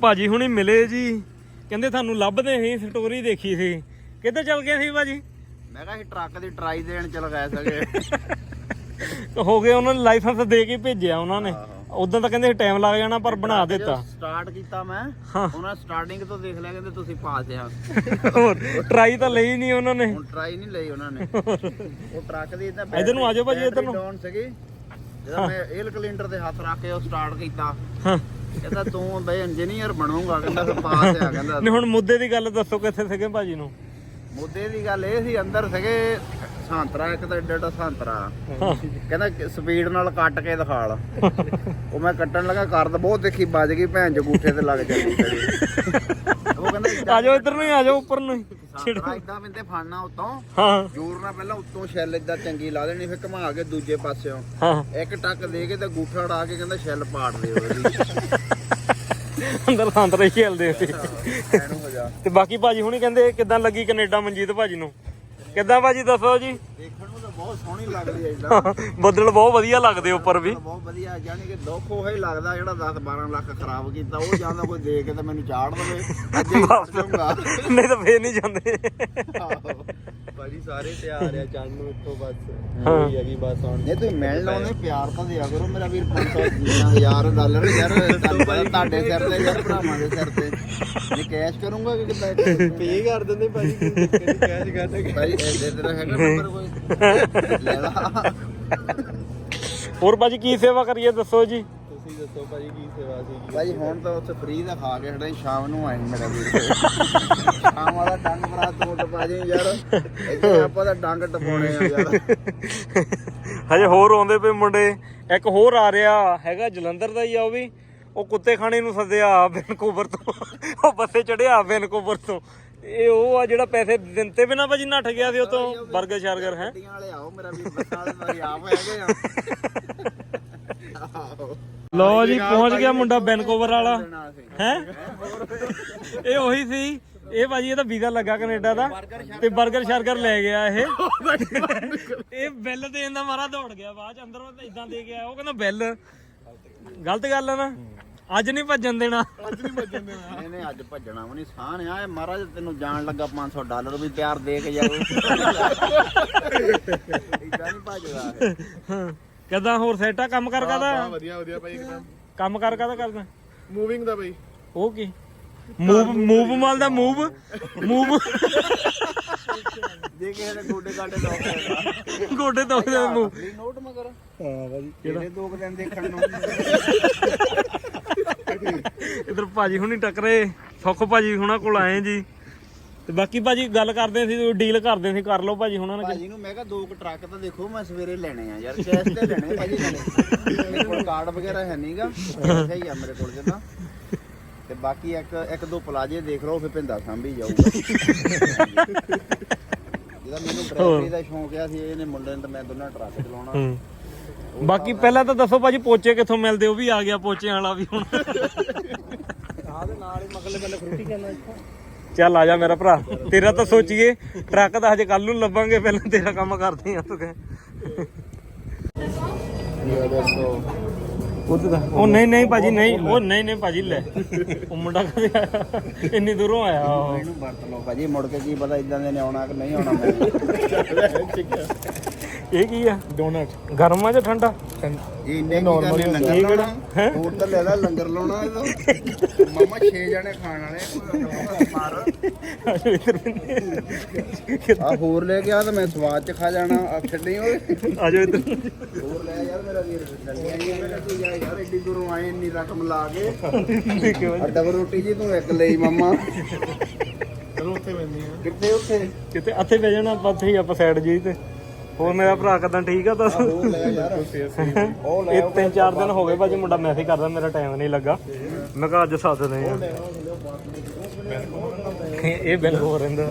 Speaker 1: ਭਾਜੀ ਹੁਣੀ ਮਿਲੇ ਜੀ। ਕਹਿੰਦੇ ਤੁਹਾਨੂੰ ਲੱਭਦੇ ਸੀ ਸਟੋਰੀ ਦੇਖੀ ਸੀ ਕਿੱਧਰ ਚਲ ਗਏ ਸੀ ਭਾਜੀ?
Speaker 2: ਮੈਂ ਕਿਹਾ ਸੀ ਟਰੱਕ ਦੀ ਟਰਾਈ ਦੇਣ ਚ ਲਗਾਏ ਸਕੇ
Speaker 1: ਹੋ ਗਏ ਉਹਨਾਂ ਨੇ ਲਾਇਸੈਂਸ ਦੇ ਕੇ ਭੇਜਿਆ ਉਹਨਾਂ ਨੇ। ਉਦੋਂ ਤਾਂ ਕਹਿੰਦੇ ਟਾਈਮ ਲੱਗ ਜਾਣਾ ਪਰ ਬਣਾ ਦਿੱਤਾ।
Speaker 2: ਸਟਾਰਟ ਕੀਤਾ ਮੈਂ। ਉਹਨਾਂ ਸਟਾਰਟਿੰਗ ਤੋਂ ਦੇਖ ਲਿਆ ਕਹਿੰਦੇ ਤੁਸੀਂ ਪਾਸ ਆ
Speaker 1: ਹੋਰ ਟਰਾਈ ਤਾਂ ਲਈ ਨਹੀਂ ਉਹਨਾਂ ਨੇ।
Speaker 2: ਹੁਣ ਟਰਾਈ ਨਹੀਂ ਲਈ ਉਹਨਾਂ ਨੇ। ਉਹ ਟਰੱਕ ਦੀ ਤਾਂ
Speaker 1: ਇੱਧਰ ਨੂੰ ਆ ਜਾਓ ਭਾਜੀ, ਇੱਧਰ ਨੂੰ।
Speaker 2: ਡਾਊਨ ਸੀਗੀ। ਜਦੋਂ ਮੈਂ ਏਲ ਕਲਿੰਡਰ ਦੇ ਹੱਥ ਰੱਖ ਕੇ ਉਹ ਸਟਾਰਟ ਕੀਤਾ।
Speaker 1: ਹਾਂ।
Speaker 2: ਕਹਿੰਦਾ ਤੂੰ ਬਈ ਇੰਜੀਨੀਅਰ ਬਣੂਗਾ ਕਹਿੰਦਾ ਫਿਰ ਪਾਸ ਆ ਕਹਿੰਦਾ
Speaker 1: ਨਹੀਂ ਹੁਣ ਮੁੱਦੇ ਦੀ ਗੱਲ ਦੱਸੋ ਕਿੱਥੇ ਸੀਗੇ ਭਾਜੀ ਨੂੰ?
Speaker 2: ਮੁੱਦੇ ਦੀ ਗੱਲ ਇਹ ਸੀ ਅੰਦਰ ਸੀਗੇ ਸੰਤਰਾ ਇੱਕ ਤਾਂ ਏਡਾ ਏਡਾ ਸੰਤਰਾ ਕਹਿੰਦਾ ਸਪੀਡ ਨਾਲ ਕੱਟ ਕੇ ਦਿਖਾ ਲਾ। ਉਹ ਮੈਂ ਕੱਟਣ ਲੱਗਾ ਕਰਦ ਬਹੁਤ ਦੇਖੀ ਵੱਜ ਗਈ ਭੈਣ ਜਗੂਠੇ ਤੇ ਲੱਗ ਜਾਂਦੀ ਉਹ ਕਹਿੰਦਾ
Speaker 1: ਆ ਜਾਓ ਇੱਧਰ ਨੂੰ ਹੀ ਆ ਜਾਓ ਉੱਪਰ ਨੂੰ ਹੀ।
Speaker 2: ਸੰਤਰਾ ਇਦਾਂ ਬਿੰਦੇ ਫੜਨਾ ਉਤੋਂ।
Speaker 1: ਹਾਂ।
Speaker 2: ਜੋਰ ਨਾਲ ਪਹਿਲਾਂ ਉੱਤੋਂ ਛੈਲ ਇਦਾਂ ਚੰਗੀ ਲਾ ਦੇਣੀ ਫਿਰ ਘੁਮਾ ਕੇ ਦੂਜੇ ਪਾਸਿਓਂ।
Speaker 1: ਹਾਂ।
Speaker 2: ਇੱਕ ਟੱਕ ਦੇ ਕੇ ਤੇ ਗੂਠਾ ਉਡਾ ਕੇ ਕਹਿੰਦਾ ਛੈਲ ਪਾੜ ਦਿਓ ਇਹਦੀ
Speaker 1: ਅੰਦਰ ਸੰਤਰੇ ਖੇਲਦੇ ਸੀ
Speaker 2: ਐਨੂੰ ਹੋ ਜਾ
Speaker 1: ਤੇ ਬਾਕੀ ਭਾਜੀ ਹੁਣੀ ਕਹਿੰਦੇ ਕਿਦਾਂ ਲੱਗੀ ਕੈਨੇਡਾ ਮਨਜੀਤ ਭਾਜੀ ਨੂੰ? ਕਿਦਾਂ ਭਾਜੀ ਦੱਸੋ ਜੀ?
Speaker 2: ਦੇਖਣ ਬਹੁਤ ਸੋਹਣੀ ਲੱਗਦੀ ਹੈ ਇਦਾਂ
Speaker 1: ਬੱਦਲ ਬਹੁਤ ਵਧੀਆ ਲੱਗਦੇ ਉੱਪਰ ਵੀ।
Speaker 2: ਬਹੁਤ ਵਧੀਆ ਜਾਨੀ ਕਿ ਦੁੱਖ ਉਹ ਹੀ ਲੱਗਦਾ ਜਿਹੜਾ 10 12 ਲੱਖ ਖਰਾਬ ਕੀਤਾ ਉਹ ਜਾਂਦਾ ਕੋਈ ਦੇ ਕੇ ਤਾਂ ਮੈਨੂੰ ਚਾੜ ਦਵੇ ਅੱਜ ਹੀ
Speaker 1: ਵਾਪਸ।
Speaker 2: ਜਾਊਂਗਾ
Speaker 1: ਨਹੀਂ ਤਾਂ ਫੇਰ ਨਹੀਂ ਜਾਂਦੇ।
Speaker 3: ਭਾਜੀ ਸਾਰੇ ਤਿਆਰ ਆ ਜਾਣ ਨੂੰ ਇੱਥੋਂ ਬਸ। ਹੋਈ ਹੈਗੀ ਬਸ ਹੁਣ
Speaker 2: ਨਹੀਂ ਤੁਸੀਂ ਮਿਲਣ ਆਉਂਦੇ ਪਿਆਰ ਤਾਂ ਦਿਆ ਕਰੋ ਮੇਰਾ ਵੀਰ 5000 ਡਾਲਰ ਯਾਰ ਤੁਹਾਨੂੰ ਪਤਾ ਤੁਹਾਡੇ ਸਿਰ ਤੇ ਯਾਰ ਭਰਾਵਾਂ ਦੇ ਸਿਰ ਤੇ। ਜੇ ਕੈਸ਼ ਕਰੂੰਗਾ ਕਿ ਕਿੱਦਾਂ?
Speaker 3: ਪੇ ਕਰ ਦਿੰਦੇ ਭਾਜੀ ਕਿਹੜੀ ਕੈਸ਼ ਕਰਦੇ
Speaker 2: ਭਾਈ ਇਹਦੇ ਤੇਰਾ ਹੈਗਾ ਨੰਬਰ ਕੋਈ। ਲੈ ਲਾ
Speaker 1: ਹੋਰ ਭਾਜੀ ਕੀ ਸੇਵਾ ਕਰੀਏ ਦੱਸੋ ਜੀ?
Speaker 3: ਤੁਸੀਂ ਦੱਸੋ ਭਾਜੀ ਕੀ ਸੇਵਾ ਸੀਗੀ
Speaker 2: ਭਾਈ ਹੁਣ ਤਾਂ ਉੱਥੇ ਫ੍ਰੀ ਦਾ ਖਾ ਕੇ ਹਟੇ ਸ਼ਾਮ ਨੂੰ ਆਈ ਮੇਰਾ ਵੀਰ ਸ਼ਾਮ ਵਾਲਾ ਡੰਗ ਬਰਾ ਤੋਟ ਪਾ ਜੀ ਯਾਰ। ਇੱਥੇ ਆਪਾਂ ਤਾਂ ਡੰਗ ਟਪਾਉਣੇ ਆ ਯਾਰ।
Speaker 1: ਹਜੇ ਹੋਰ ਆਉਂਦੇ ਪਏ ਮੁੰਡੇ। ਇੱਕ ਹੋਰ ਆ ਰਿਹਾ ਹੈਗਾ ਜਲੰਧਰ ਦਾ ਹੀ ਆ ਉਹ ਵੀ। ਉਹ ਕੁੱਤੇ ਖਾਣੇ ਨੂੰ ਸੱਦਿਆ ਵੈਨਕੂਵਰ ਤੋਂ। ਉਹ ਬੱਸੇ ਚੜਿਆ ਵੈਨਕੂਵਰ ਤੋਂ। ਇਹ ਉਹ ਆ ਜਿਹੜਾ ਪੈਸੇ ਦਿੰਤੇ ਬਿਨਾ ਭਾਜੀ ਨੱਠ ਗਿਆ ਸੀ ਉਹ ਤੋਂ 버ਗਰ ਸ਼ਰਗਰ ਹੈ?
Speaker 2: ਗੱਡੀਆਂ ਵਾਲੇ ਆਓ ਮੇਰਾ ਵੀਰ ਬੱਸਾਂ ਵਾਲੇ ਤਾਂ ਆਪ ਹੈਗੇ ਆ। ਆਹੋ।
Speaker 1: ਲੋ ਜੀ ਪਹੁੰਚ ਗਿਆ ਮੁੰਡਾ ਵੈਨਕੂਵਰ ਵਾਲਾ। ਹੈ? ਇਹ ਉਹੀ ਸੀ। ਇਹ ਭਾਜੀ ਇਹਦਾ ਵੀਜ਼ਾ ਲੱਗਾ ਕੈਨੇਡਾ ਦਾ ਤੇ 버ਗਰ ਸ਼ਰਗਰ ਲੈ ਗਿਆ ਇਹ। ਇਹ ਬਿੱਲ ਦੇਣ ਦਾ ਮਾਰਾ ਦੌੜ ਗਿਆ ਬਾਅਦ ਚ ਅੰਦਰ ਇਦਾਂ ਦੇ ਗਿਆ ਉਹ ਕਹਿੰਦਾ ਬਿੱਲ। ਗਲਤ ਗੱਲ ਆ ਨਾ। ਅੱਜ ਨਹੀਂ ਭੱਜਣ ਦੇਣਾ।
Speaker 2: ਨਹੀਂ ਨਹੀਂ ਅੱਜ ਭੱਜਣਾ ਵੀ ਨਹੀਂ ਸਾਨ ਆ। ਇਹ ਮਹਾਰਾਜ ਤੈਨੂੰ ਜਾਣ ਲੱਗਾ 500 ਡਾਲਰ ਵੀ ਤਿਆਰ ਦੇ ਕੇ ਜਾਓ ਇਦਾਂ ਨਹੀਂ ਭੱਜਦਾ। ਇਹ।
Speaker 1: ਕਿਦਾਂ ਹੋਰ ਸੈਟਾ ਕੰਮ ਕਰ ਕਾਦਾ
Speaker 3: ਵਧੀਆ ਵਧੀਆ ਭਾਈ ਇੱਕਦਮ।
Speaker 1: ਕੰਮ ਕਰ ਕਾਹਦਾ ਕਰਦਾ?
Speaker 3: ਮੂਵਿੰਗ ਦਾ ਬਈ
Speaker 1: ਉਹ ਕੀ? ਮੂਵ ਮੂਵ ਮਾਲ ਦਾ ਮੂਵ ਮੂਵ।
Speaker 2: ਜੇ ਕਿਸੇ ਨੇ ਗੋਡੇ ਗਾਡੇ ਲਾਉਂਦਾ
Speaker 1: ਗੋਡੇ ਤੋਂ ਮੂਵ।
Speaker 2: ਨੋਟ ਮਗਰ।
Speaker 1: ਹਾਂ ਭਾਜੀ।
Speaker 2: ਕਿਹੜੇ ਦੋ ਕੁ ਦਿਨ ਦੇਖਣ ਨੂੰ?
Speaker 1: ਇਧਰ ਭਾਜੀ ਹੁਣੀ ਟੱਕਰੇ ਸੁੱਖ ਭਾਜੀ ਹੁਣਾਂ ਕੋਲ ਆਏ ਜੀ। ਤੇ ਬਾਕੀ ਭਾਜੀ ਗੱਲ ਕਰਦੇ ਸੀ ਡੀਲ ਕਰਦੇ ਸੀ ਕਰ ਲਓ ਭਾਜੀ ਹੁਣਾਂ ਨਾਲ
Speaker 2: ਭਾਜੀ ਨੂੰ ਮੈਂ ਕਿਹਾ ਦੋ ਕੁ ਟਰੱਕ ਤਾਂ ਦੇਖੋ ਮੈਂ ਸਵੇਰੇ ਲੈਣੇ ਆ ਯਾਰ ਕੈਸ਼ ਤੇ ਲੈਣੇ ਭਾਜੀ। ਨਾਲੇ ਮੇਰੇ ਕੋਲ ਕਾਰਡ ਵਗੈਰਾ ਹੈ ਨਹੀਂਗਾ ਸਹੀ ਆ ਮੇਰੇ ਕੋਲ ਜਦਾਂ। ਬਾਕੀ ਇੱਕ ਇੱਕ ਦੋ ਪਲਾਜੇ ਦੇਖ ਲਓ ਫਿਰ ਪਿੰਦਾ ਸਾਂਭੀ ਜਾਊਗਾ। ਜਿਹਦਾ ਮੈਨੂੰ ਡਰਾਈਵਰੀ ਦਾ ਸ਼ੌਂਕ ਆ ਸੀ ਇਹਨੇ ਮੁੰਡੇ ਨੇ ਤਾਂ ਮੈਂ ਦੋਨਾਂ ਟਰੱਕ ਚਲਾਉਣਾ।
Speaker 1: ਹੂੰ। ਬਾਕੀ ਪਹਿਲਾਂ ਤਾਂ ਦੱਸੋ ਭਾਜੀ ਪੋਚੇ ਕਿੱਥੋਂ ਮਿਲਦੇ? ਉਹ ਵੀ ਆ ਗਿਆ ਪੋਚੇ ਵਾਲਾ ਵੀ ਹੁਣ।
Speaker 2: ਆਹ ਦੇ ਨਾਲ ਹੀ ਮਗਲੇ ਬੱਲੇ ਫਰੂਟੀ ਕਰਨਾ ਇੱਥੋਂ।
Speaker 1: ਚੱਲ ਆ ਜਾ ਮੇਰਾ ਭਰਾ ਤੇਰਾ ਤਾਂ ਸੋਚੀਏ ਟਰੱਕ ਤਾਂ ਹਜੇ ਕੱਲ ਨੂੰ ਲੱਭਾਂਗੇ ਪਹਿਲਾਂ ਤੇਰਾ ਕੰਮ ਕਰਦੇ ਆ ਤੂੰ ਕਹਿ।
Speaker 2: ਇਹ ਦੱਸੋ।
Speaker 1: ਉਹਦੇ ਦਾ। ਉਹ ਨਹੀਂ ਨਹੀਂ ਭਾਜੀ ਨਹੀਂ ਉਹ ਨਹੀਂ ਨਹੀਂ ਭਾਜੀ ਲੈ। ਉਹ ਮੁੰਡਾ ਕਦੇ ਆਇਆ। ਇੰਨੀ ਦੂਰੋਂ ਆਇਆ ਉਹ।
Speaker 2: ਇਹਨੂੰ ਵਰਤ ਲਓ ਭਾਜੀ ਮੁੜ ਕੇ ਕੀ ਪਤਾ ਇਦਾਂ ਦੇ ਨੇ ਆਉਣਾ ਕਿ ਨਹੀਂ ਆਉਣਾ ਮੈਂ।
Speaker 1: ਇਹ ਕੀ ਆ? ਡੋਨਟ ਗਰਮ ਆ ਜਾਂ ਠੰਡਾ?
Speaker 2: ਇਹ ਇੰਨੇ ਕੀ ਕਰਨੇ ਲੰਗਰ ਲਾਉਣਾ? ਹੋਰ ਤਾਂ ਲੈ ਲੈ ਲੰਗਰ ਲਾਉਣਾ ਇਹਦਾ। ਮਾਮਾ 6 ਜਣੇ ਖਾਣ ਵਾਲੇ ਮਾਰ। ਆ ਹੋਰ ਲੈ ਕੇ ਆ ਤਾਂ ਮੈਂ ਸਵਾਦ ਚ ਖਾ ਜਾਣਾ ਆ ਛੱਡੀ ਓਏ।
Speaker 1: ਆ ਜਾਓ ਇੱਧਰ।
Speaker 2: ਹੋਰ ਲੈ ਯਾਰ ਮੇਰਾ ਵੀਰ ਡੰਡੀਆਂ ਜੀ ਮੇਰਾ ਤੂੰ ਜਾ ਯਾਰ ਐਡੀ ਦੂਰੋਂ ਆਏ ਇੰਨੀ ਰਕਮ ਲਾ ਕੇ। ਆ ਡਬਲ ਰੋਟੀ ਜੀ ਤੂੰ ਇੱਕ ਲਈ ਮਾਮਾ।
Speaker 3: ਚਲੋ ਉੱਥੇ ਬੰਦੀ ਆ
Speaker 2: ਕਿੱਥੇ ਉੱਥੇ?
Speaker 1: ਕਿਤੇ ਇੱਥੇ ਬਹਿ ਜਾਣਾ ਆਪਾਂ ਇੱਥੇ ਹੀ ਆਪਾਂ ਸਾਈਡ ਜੀ ਤੇ। ਹੋਰ ਮੇਰਾ ਭਰਾ ਕਦਾਂ ਠੀਕ ਆ ਦੱਸ? ਇਹ ਤਿੰਨ ਚਾਰ ਦਿਨ ਹੋ ਗਏ ਭਾਜੀ ਮੁੰਡਾ ਮੈਸੇਜ ਕਰਦਾ ਮੇਰਾ ਟਾਈਮ ਨਹੀਂ ਲੱਗਾ। ਮੈਂ ਕਿਹਾ ਅੱਜ ਸੱਦਦੇ ਆ। ਇਹ ਬੈਂਕ ਹੋ ਰਹਿੰਦਾ।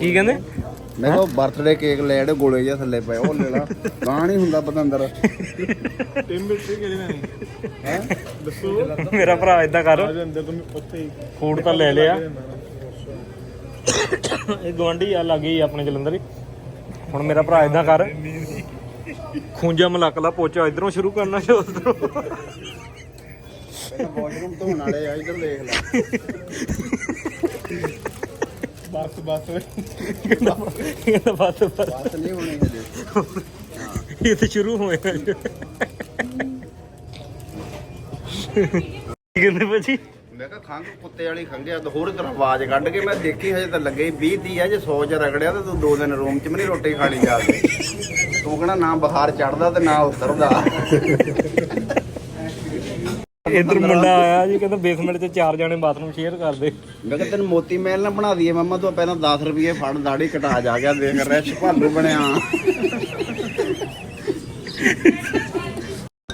Speaker 1: ਕੀ ਕਹਿੰਦੇ?
Speaker 2: ਮੈਂ ਕਿਹਾ ਬਰਥਡੇ ਕੇਕ ਲੈ ੜੇ ਗੋਲੇ ਜਿਹਾ ਥੱਲੇ ਪਏ ਉਹ ਲੈ ਲਾ। ਗਾਂ ਨਹੀਂ ਹੁੰਦਾ ਪਤੰਦਰ
Speaker 3: ਟਿਮ ਬਿਟਰੀ ਕਿਹੜੀ ਲੈਣੀ?
Speaker 2: ਹੈ?
Speaker 3: ਦੱਸੋ।
Speaker 1: ਮੇਰਾ ਭਰਾ ਇਦਾਂ ਕਰ।
Speaker 3: ਅੰਦਰ ਤੁਮ ਉੱਥੇ
Speaker 1: ਫੂਡ ਤਾਂ ਲੈ ਲਿਆ। ਇਹ ਗਵਾਂਢੀ ਆ। ਲੱਗੀ ਆਪਣੇ ਜਲੰਧਰ ਹੁਣ ਮੇਰਾ ਭਰਾ ਇਦਾਂ ਕਰ। ਖੂੰਜਾ ਮਲਕਲਾ ਪੋਚਾ ਇਧਰੋਂ ਸ਼ੁਰੂ ਕਰਨਾ ਸ਼ੋ ਉਧਰੋਂ
Speaker 2: ਪਹਿਲਾਂ ਵਾਸ਼ਰੂਮ ਧੋਣ ਵਾਲੇ ਆ ਇਧਰ ਦੇਖ ਲੈ।
Speaker 3: ਬਸ ਬਸ।
Speaker 1: ਕਹਿੰਦਾ ਬਸ ਬਸ।
Speaker 2: ਬਸ ਨਹੀਂ ਹੋਣੀ ਹਜੇ।
Speaker 1: ਇਹ ਤੇ ਸ਼ੁਰੂ ਹੋਏ ਕੀ ਕਹਿੰਦੇ ਭਾਜੀ?
Speaker 2: ਮੈਂ ਕਿਹਾ ਖੰਗ ਕੁੱਤੇ ਵਾਲੀ ਖੰਗਿਆ ਤਾਂ ਹੋਰ ਤਰ੍ਹਾਂ ਆਵਾਜ਼ ਕੱਢ ਕੇ ਮੈਂ ਦੇਖੀ ਹਜੇ ਤਾਂ ਲੱਗੇ 20 30 ਆ ਜੇ 100 ਚ ਰਗੜਿਆ ਤਾਂ ਤੂੰ ਦੋ ਦਿਨ ਰੂਮ ਚ ਵੀ ਨਹੀਂ ਰੋਟੀ ਖਾਣੀ ਜਾ ਕੇ। ਤੂੰ ਕਹਣਾ ਨਾ ਬੁਖਾਰ ਚੜਦਾ ਤੇ ਨਾ ਉਤਰਦਾ।
Speaker 1: ਇਧਰ ਮੁੰਡਾ ਆਇਆ ਜੀ ਕਹਿੰਦਾ ਬੇਸਮੈਂਟ 'ਚ ਚਾਰ ਜਾਣੇ ਬਾਥਰੂਮ ਸ਼ੇਅਰ ਕਰਦੇ।
Speaker 2: ਮੈਂ ਕਿਹਾ ਤੈਨੂੰ ਮੋਤੀ ਮਹਿਲ ਨਾ ਬਣਾ ਦਈਏ ਮਮਾ ਤੂੰ ਪਹਿਲਾਂ 10 ਰੁਪਏ ਫੜ ਦਾੜੀ ਕਟਾ ਜਾ ਗਿਆ ਦੇਖ ਰੈਸ਼ ਭਾਲੂ ਬਣਿਆ।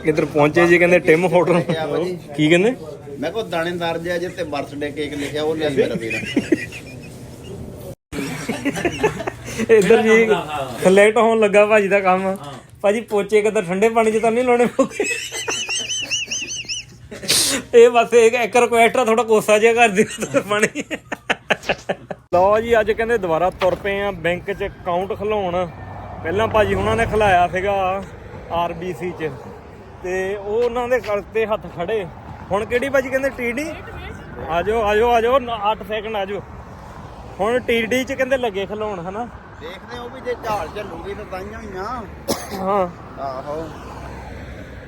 Speaker 1: ਇਧਰ ਪਹੁੰਚੇ ਜੀ ਕਹਿੰਦੇ ਟਿਮ ਹੋਟਲ? ਕੀ ਕਹਿੰਦੇ?
Speaker 2: ਮੈਂ ਕੋ ਦਾਣੇਦਾਰ ਜਿਹਾ ਜਿੱਤੇ ਬਰਥਡੇ ਕੇਕ ਲਿਖਿਆ, ਉਹ ਲਿਆ ਮੇਰਾ ਵੀਰ।
Speaker 1: ਇਧਰ ਜੀ ਫਲੈਟ ਹੋਣ ਲੱਗਾ ਭਾਜੀ ਦਾ ਕੰਮ। ਭਾਜੀ ਪੋਚੇ ਕਿੱਦਾਂ ਠੰਡੇ ਪਾਣੀ 'ਚ ਤਾਂ ਨਹੀਂ ਲਾਉਣੇ ਪਊਗੇ। ਇਹ ਬਸ ਇੱਕ ਇੱਕ ਰਿਕੁਐਸਟ ਆ ਥੋੜਾ ਕੋਸਾ ਜਿਹਾ ਕਰ ਦਿਓ ਪਾਣੀ। ਲਓ ਜੀ, ਅੱਜ ਕਹਿੰਦੇ ਦੁਬਾਰਾ ਤੁਰ ਪਏ ਆ ਬੈਂਕ 'ਚ ਅਕਾਊਂਟ ਖਲਾਉਣ। ਪਹਿਲਾਂ ਭਾਜੀ ਉਹਨਾਂ ਨੇ ਖਲਾਇਆ ਸੀਗਾ ਆਰਬੀਸੀ 'ਚ। ਤੇ ਉਹ ਉਹਨਾਂ ਦੇ ਗਲ ਤੇ ਹੱਥ ਖੜੇ ਹੁਣ ਕਿਹੜੀ ਭਾਜੀ ਕਹਿੰਦੇ ਟੀਡੀ? ਆਜੋ ਆਜੋ ਆਜੋ 8 ਸੈਕਿੰਡ ਆਜੋ। ਹੁਣ ਟੀਡੀ 'ਚ ਕਹਿੰਦੇ ਲੱਗੇ ਖਲਾਉਣ ਹਨਾ?
Speaker 2: ਦੇਖਦੇ ਉਹ ਵੀ ਜੇ ਝਾਲ ਚੱਲੂਗੀ ਤਾਂ ਤਾਈਆਂ ਹੋਈਆਂ।
Speaker 1: ਹਾਂ।
Speaker 2: ਆਹੋ।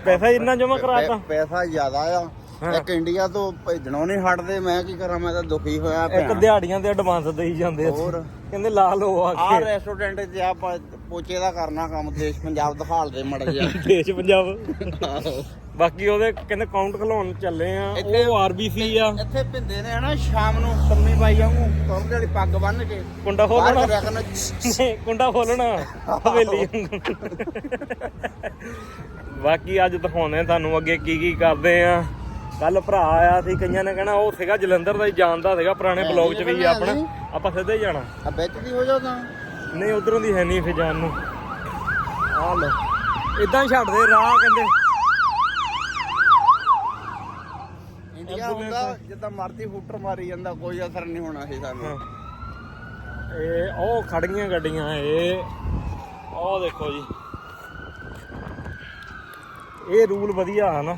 Speaker 1: ਪੈਸਾ ਇੰਨਾ ਜਮਾ ਕਰਾਤਾ।
Speaker 2: ਪੈਸਾ ਜ਼ਿਆਦਾ ਆ। ਇੱਕ ਇੰਡੀਆ ਤੋਂ ਭੇਜਣੋਂ ਨਹੀਂ ਹਟਦੇ ਮੈਂ ਕੀ ਕਰਾਂ ਮੈਂ ਤਾਂ ਦੁਖੀ ਹੋਇਆ
Speaker 1: ਇੱਕ
Speaker 2: ਪਿਆ
Speaker 1: ਦਿਹਾੜੀਆਂ ਦੇ ਐਡਵਾਂਸ ਦੇਈ ਜਾਂਦੇ ਆ।
Speaker 2: ਹੋਰ?
Speaker 1: ਕਹਿੰਦੇ ਲਾ ਲਓ ਆ
Speaker 2: ਆ
Speaker 1: ਕੇ
Speaker 2: ਰੈਸਟੋਰੈਂਟ 'ਚ ਆ ਪੋਚੇ ਦਾ ਕਰਨਾ ਕੰਮ ਦੇਸ਼ ਪੰਜਾਬ ਦਿਖਾਲ ਦੇ ਮੜ ਜਾ
Speaker 1: ਦੇਸ਼ ਪੰਜਾਬ। ਬਾਕੀ ਉਹਦੇ ਕਹਿੰਦੇ ਕਾਊਂਟ ਖਲਾਉਣ ਚੱਲੇ ਆ ਉਹ ਆਰਬੀਸੀ ਆ।
Speaker 2: ਇੱਥੇ ਭਿੰਦੇ ਨੇ ਹਨਾ ਸ਼ਾਮ ਨੂੰ ਸੰਮੀ ਬਾਈ ਵਾਂਗੂ ਤੁਰਦੇ ਵਾਲੀ ਪੱਗ ਬੰਨ ਕੇ
Speaker 1: ਕੁੰਡਾ ਖੋਲਣਾ? ਕੁੰਡਾ ਖੋਲਣਾ ਹਵੇਲੀ। ਬਾਕੀ ਅੱਜ ਦਿਖਾਉਂਦੇ ਤੁਹਾਨੂੰ ਅੱਗੇ ਕੀ ਕੀ ਕਰਦੇ ਆ। ਕੱਲ ਭਰਾ ਆਇਆ ਸੀ ਕਈਆਂ ਨੇ ਕਹਿਣਾ ਉਹ ਸੀਗਾ ਜਲੰਧਰ ਦਾ ਹੀ ਜਾਣਦਾ ਸੀਗਾ ਪੁਰਾਣੇ ਬਲੌਗ 'ਚ ਵੀ ਆਪਣਾ। ਆਪਾਂ ਸਿੱਧੇ ਹੀ ਜਾਣਾ।
Speaker 2: ਆ ਵਿੱਚ ਦੀ ਹੋ ਜਾ ਤਾਂ।
Speaker 1: ਨਹੀਂ ਉਧਰੋਂ ਦੀ ਹੈ ਨਹੀਂ ਫੇ ਜਾਣ ਨੂੰ। ਆ ਲੋ ਇਦਾਂ ਛੱਡਦੇ ਰਾਹ ਕਹਿੰਦੇ
Speaker 2: ਇੰਡੀਆ ਹੁੰਦਾ ਜਿੱਦਾਂ ਮਰਜ਼ੀ ਫੂਟਰ ਮਾਰੀ ਜਾਂਦਾ ਕੋਈ ਅਸਰ ਨਹੀਂ ਹੋਣਾ ਸੀ ਸਾਨੂੰ।
Speaker 1: ਇਹ ਉਹ ਖੜੀਆਂ ਗੱਡੀਆਂ ਇਹ ਉਹ ਦੇਖੋ ਜੀ। ਇਹ ਰੂਲ ਵਧੀਆ ਆ ਨਾ।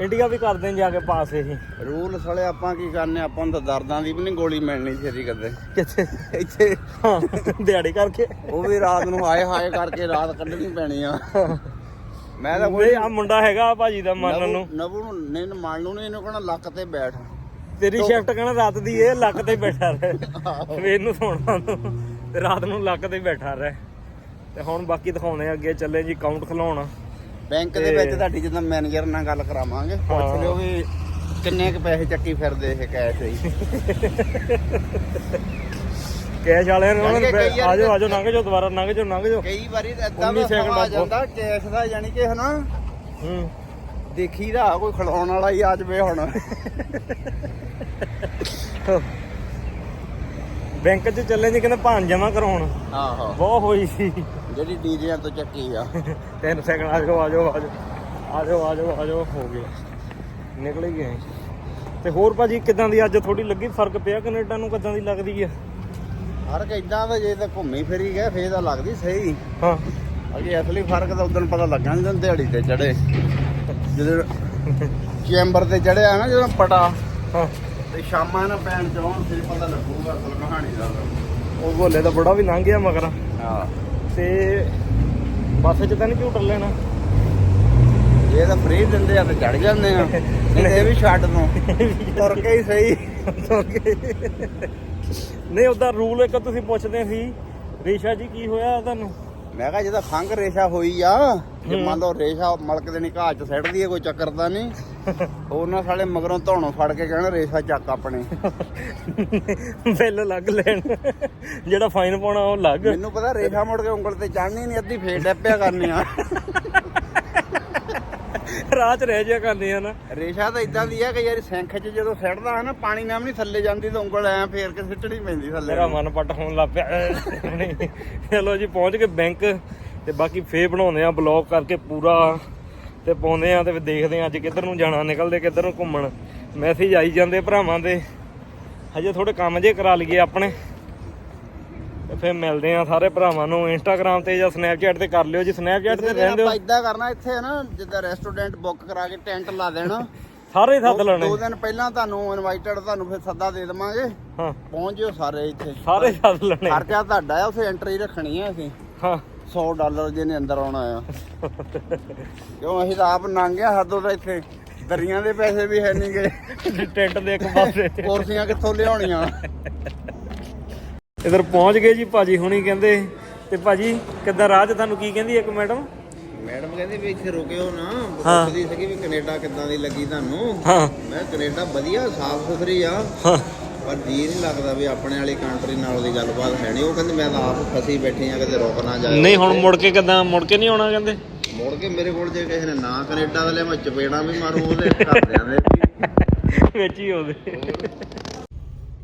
Speaker 1: ਇੰਡੀਆ ਵੀ ਕਰਦੇ ਨੇ ਜਾ ਕੇ ਪਾਸ ਇਹ।
Speaker 2: ਰੂਲ ਸਲੇ ਆਪਾਂ ਕੀ ਕਰਨੇ ਆਪਾਂ ਨੂੰ ਤਾਂ ਦਰਦਾਂ ਦੀ ਵੀ ਨਹੀਂ ਗੋਲੀ ਮਿਲਣੀ ਛੇਤੀ ਕਦੇ।
Speaker 1: ਕਿੱਥੇ?
Speaker 2: ਇੱਥੇ।
Speaker 1: ਹਾਂ ਦਿਹਾੜੀ ਕਰਕੇ।
Speaker 2: ਉਹ ਵੀ ਰਾਤ ਨੂੰ ਹਾਏ ਹਾਏ ਕਰਕੇ ਰਾਤ ਕੱਢਣੀ ਪੈਣੀ ਆ। ਮੈਂ ਤਾਂ
Speaker 1: ਓਏ ਆ ਮੁੰਡਾ ਹੈਗਾ ਭਾਜੀ ਦਾ ਮੰਨਣ ਨੂੰ।
Speaker 2: ਨਵੂ ਨੂੰ ਨਹੀਂ ਮੰਨ ਨੂੰ ਨਹੀਂ ਇਹਨੂੰ ਕਹਣਾ ਲੱਕ ਤੇ ਬੈਠ।
Speaker 1: ਤੇਰੀ ਸ਼ਿਫਟ ਕਹਿੰਦਾ ਰਾਤ ਦੀ ਇਹ ਲੱਕ ਤੇ ਬੈਠਾ ਰਹੇ। ਸਵੇਰ ਨੂੰ ਸੌਣਾ ਤੇ। ਰਾਤ ਨੂੰ ਲੱਕ ਤੇ ਬੈਠਾ ਰਹੇ। ਤੇ ਹੁਣ ਬਾਕੀ ਦਿਖਾਉਣੇ ਅੱਗੇ ਚੱਲੇ ਜੀ ਕਾਊਂਟ ਖਲਾਉਣ।
Speaker 2: ਬੈਂਕ ਦੇ ਵਿੱਚ ਤੁਹਾਡੀ ਜਦੋਂ ਮੈਨੇਜਰ ਨਾਲ ਗੱਲ ਕਰਾਵਾਂਗੇ ਪੁੱਛ ਲਿਓ ਵੀ ਕਿੰਨੇ ਕੁ ਪੈਸੇ ਚੱਕੀ ਫਿਰਦੇ ਇਹ ਕੈਸ਼ ਹੀ
Speaker 1: ਕੈਸ਼ ਵਾਲਿਆਂ ਨੂੰ
Speaker 2: ਕਈ ਵਾਰੀ
Speaker 1: ਆਜੋ ਆਜੋ ਲੰਘ ਜਾਓ ਦੁਬਾਰਾ ਲੰਘ ਜਾਓ ਲੰਘ ਜਾਓ।
Speaker 2: ਕਈ ਵਾਰੀ ਏਦਾਂ
Speaker 1: 19
Speaker 2: ਦਾ
Speaker 1: ਸੈਕਿੰਡ
Speaker 2: ਸਮਾਂ ਆ। ਜਾਂਦਾ ਕੈਸ਼ ਦਾ ਯਾਨੀ ਕਿ ਹਨਾ?
Speaker 1: ਹੂੰ।
Speaker 2: ਦੇਖੀਦਾ ਕੋਈ ਖਿਲਾਉਣ ਵਾਲਾ ਹੀ ਆ ਜਵੇ ਹੁਣ।
Speaker 1: ਬੈਂਕ 'ਚ ਚੱਲੇ ਜੀ ਕਹਿੰਦੇ ਭਾਨ ਜਮਾ ਕਰਾਉਣ।
Speaker 2: ਆਹੋ।
Speaker 1: ਬਹੁਤ ਹੋਈ ਸੀ।
Speaker 2: ਜਿਹੜੀ ਡੀਜਿਆਂ ਤੋਂ ਚੱਕੀ ਆ।
Speaker 1: ਤਿੰਨ ਸੈਕਿੰਡ ਆਜੋ ਆਜੋ ਆਜੋ। ਆਜੋ ਆਜੋ ਆਜੋ ਹੋ ਗਿਆ। ਨਿਕਲ ਹੀ ਗਏ। ਤੇ ਹੋਰ ਭਾਜੀ ਕਿਦਾਂ ਦੀ ਅੱਜ ਥੋੜੀ ਲੱਗੀ? ਫ਼ਰਕ ਪਿਆ ਕੈਨੇਡਾ ਨੂੰ ਕਿਦਾਂ ਦੀ ਲੱਗਦੀ ਆ?
Speaker 2: ਹਰ ਇਦਾਂ ਦਾ ਜੇ ਤਾਂ ਘੁੰਮੀ ਫਿਰੀ ਗਏ ਫੇਰ ਤਾਂ ਲੱਗਦੀ ਸਹੀ।
Speaker 1: ਹਾਂ।
Speaker 2: ਅਗੇ ਅਸਲੀ ਫ਼ਰਕ ਤਾਂ ਉਦੋਂ ਪਤਾ ਲੱਗਾ ਜਦੋਂ ਦਿਹਾੜੀ ਤੇ ਚੜੇ ਜਦੋਂ ਚੈਂਬਰ ਤੇ ਚੜਿਆ ਨਾ ਜਦੋਂ ਪਟਾ।
Speaker 1: ਹਾਂ।
Speaker 2: ਤੇ ਸ਼ਾਮਾਂ ਨੂੰ ਪੈਣ ਚਾਉਣ ਫਿਰ ਪਤਾ ਲੱਗੂਗਾ ਅਸਲ ਕਹਾਣੀ ਦਾ।
Speaker 1: ਉਹ ਬੋਲੇ ਦਾ ਬੜਾ ਵੀ ਲੰਘ ਗਿਆ ਮਗਰ।
Speaker 2: ਹਾਂ।
Speaker 1: ਤੇ ਬੱਸ 'ਚ ਤਾਂ ਨਹੀਂ ਝੂਟ ਲੈਣਾ?
Speaker 2: ਇਹ ਤਾਂ ਫ੍ਰੀ ਦਿੰਦੇ ਆ ਤੇ ਚੜ ਜਾਂਦੇ ਆ। ਨਹੀਂ ਇਹ ਵੀ ਛੱਡ ਨੂੰ ਤੁਰ ਕੇ ਹੀ ਸਹੀ।
Speaker 1: ਨਹੀਂ ਉਹਦਾ ਰੂਲ ਇੱਕ ਤੁਸੀਂ ਪੁੱਛਦੇ ਸੀ। ਰੇਸ਼ਾ ਜੀ ਕੀ ਹੋਇਆ ਤੁਹਾਨੂੰ?
Speaker 2: ਮੈਂ ਕਿਹਾ ਜਿਹਦਾ ਖੰਗ ਰੇਸ਼ਾ ਹੋਈ ਆ ਜੇ ਮੰਨ ਲਓ ਰੇਸ਼ਾ ਮਲਕ ਦੇ ਨਹੀਂ ਘਾਹ ਚ ਸੱਟਦੀ ਹੈ ਕੋਈ ਚੱਕਰ ਤਾਂ ਨਹੀਂ। ਉਹਨਾਂ ਸਾਲੇ ਮਗਰੋਂ ਧੌਣੋਂ ਫੜ ਕੇ ਕਹਿਣਾ ਰੇਸ਼ਾ ਚੱਕ ਆਪਣੇ।
Speaker 1: ਬਿੱਲ ਲੱਗ ਲੈਣ। ਜਿਹੜਾ ਫਾਈਨ ਪਾਉਣਾ ਉਹ ਲੱਗ।
Speaker 2: ਮੈਨੂੰ ਪਤਾ ਰੇਸ਼ਾ ਮੁੜ ਕੇ ਉਂਗਲ ਤੇ ਚੜਨੀ ਨਹੀਂ ਅੱਧੀ ਫੇਰ ਡੱਪਿਆ ਕਰਨੀ ਆ।
Speaker 1: ਰਾਹ 'ਚ ਰਹਿ ਜਿਆ ਕਰਦੇ ਆ ਨਾ।
Speaker 2: ਰੇਸ਼ਾ ਤਾਂ ਇਦਾਂ ਦੀ ਆ ਕਿ ਯਾਰ ਸਿੰਖ 'ਚ ਜਦੋਂ ਸੱਟਦਾ ਹੈ ਨਾ ਪਾਣੀ ਵੀ ਨਹੀਂ ਥੱਲੇ ਜਾਂਦੀ ਤਾਂ ਉਂਗਲ ਐ ਫੇਰ ਕੇ ਸਿੱਟਣੀ ਪੈਂਦੀ ਥੱਲੇ।
Speaker 1: ਮੇਰਾ ਮਨ ਪੱਟ ਹੋਣ ਲੱਗ ਪਿਆ। ਚਲੋ ਜੀ ਪਹੁੰਚ ਗਏ ਬੈਂਕ ਤੇ ਬਾਕੀ ਫੇਰ ਬਣਾਉਂਦੇ ਆ ਬਲੌਗ ਕਰਕੇ ਪੂਰਾ ਤੇ ਪਾਉਂਦੇ ਆ ਤੇ ਦੇਖਦੇ ਆ ਅੱਜ ਕਿੱਧਰ ਨੂੰ ਜਾਣਾ ਨਿਕਲਦੇ ਕਿੱਧਰ ਨੂੰ ਘੁੰਮਣ। ਮੈਸੇਜ ਆਈ ਜਾਂਦੇ ਭਰਾਵਾਂ ਦੇ। ਹਜੇ ਥੋੜੇ ਕੰਮ ਜੇ ਕਰਾ ਲਈਏ ਆਪਣੇ। ਤੇ ਫਿਰ ਮਿਲਦੇ ਆ ਸਾਰੇ ਭਰਾਵਾਂ ਨੂੰ ਇੰਸਟਾਗ੍ਰam ਤੇ ਜਾਂ ਸਨੈਪਚੈਟ ਤੇ ਕਰ ਲਿਓ ਜੀ। ਸਨੈਪਚੈਟ ਤੇ ਰਹਿੰਦੇ ਹੋ
Speaker 2: ਆਪਾਂ ਇਦਾਂ ਕਰਨਾ ਇੱਥੇ ਨਾ ਜਿੱਦਾਂ ਰੈਸਟੋਰੈਂਟ ਬੁੱਕ ਕਰਾ ਕੇ ਟੈਂਟ ਲਾ ਦੇਣਾ।
Speaker 1: ਸਾਰੇ ਸੱਦ ਲੈਣੇ।
Speaker 2: ਦੋ ਦਿਨ ਪਹਿਲਾਂ ਤੁਹਾਨੂੰ ਇਨਵਾਈਟਡ ਤੁਹਾਨੂੰ ਫਿਰ ਸੱਦਾ ਦੇ ਦੇਵਾਂਗੇ।
Speaker 1: ਹਾਂ।
Speaker 2: ਪਹੁੰਚ ਜਿਓ ਸਾਰੇ ਇੱਥੇ।
Speaker 1: ਸਾਰੇ ਸੱਦ ਲੈਣੇ।
Speaker 2: ਖਰਚਾ ਤੁਹਾਡਾ ਆ ਉੱਥੇ ਐਂਟਰੀ ਰੱਖਣੀ ਆ ਅਸੀਂ।
Speaker 1: ਹਾਂ।
Speaker 2: 100 ਡਾਲਰ ਜਿਹਨੇ ਅੰਦਰ ਆਉਣਾ ਆ। ਕਿਉਂ ਅਸੀਂ ਤਾਂ ਆਪ ਨੰਗਿਆ ਹੱਦੋਂ ਦਾ ਇੱਥੇ। ਦਰੀਆਂ ਦੇ ਪੈਸੇ ਵੀ ਹੈ ਨਹੀਂਗੇ
Speaker 1: ਟੈਂਟ ਦੇ ਇੱਕ ਪਾਸੇ।
Speaker 2: ਕੁਰਸੀਆਂ ਕਿੱਥੋਂ ਲਿਆਉਣੀਆਂ?
Speaker 1: ਇਧਰ ਪਹੁੰਚ ਗਏ ਜੀ ਭਾਜੀ ਹੁਣੀ ਕਹਿੰਦੇ ਤੇ ਭਾਜੀ ਕਿੱਦਾਂ ਰਾਹ 'ਚ ਤੁਹਾਨੂੰ ਕੀ ਕਹਿੰਦੀ ਇੱਕ ਮੈਡਮ?
Speaker 2: ਮੈਡਮ ਕਹਿੰਦੀ ਵੀ ਇੱਥੇ ਰੁਕਿਓ ਨਾ। ਪੁੱਛਦੀ ਸੀਗੀ ਵੀ ਕੈਨੇਡਾ ਕਿੱਦਾਂ ਦੀ ਲੱਗੀ ਤੁਹਾਨੂੰ?
Speaker 1: ਹਾਂ।
Speaker 2: ਮੈਂ ਕੈਨੇਡਾ ਵਧੀਆ ਸਾਫ਼ ਸੁਥਰੀ ਆ। ਪਰ ਜੀ ਨਹੀਂ ਲੱਗਦਾ ਵੀ ਆਪਣੇ ਵਾਲੀ ਕੰਟਰੀ ਨਾਲ ਦੀ ਗੱਲਬਾਤ ਹੈ ਨਹੀਂ। ਉਹ ਕਹਿੰਦੇ ਮੈਂ ਤਾਂ ਆਪ ਫਸੀ ਬੈਠੀ ਆ ਕਿਤੇ ਰੁਕ ਨਾ ਜਾਏ।
Speaker 1: ਨਹੀਂ ਹੁਣ ਮੁੜ ਕੇ ਕਿੱਦਾਂ ਮੁੜ ਕੇ ਨਹੀਂ ਆਉਣਾ ਕਹਿੰਦੇ?
Speaker 2: ਮੁੜ ਕੇ ਮੇਰੇ ਕੋਲ ਜੇ ਕਿਸੇ ਨੇ ਨਾ ਕੈਨੇਡਾ ਦਾ ਲਿਆ ਮੈਂ ਚਪੇੜਾਂ ਵੀ ਮਾਰੂ ਉਹਦੇ ਘਰਦਿਆਂ ਦੇ
Speaker 1: ਵਿੱਚ ਹੀ ਹੋਵੇ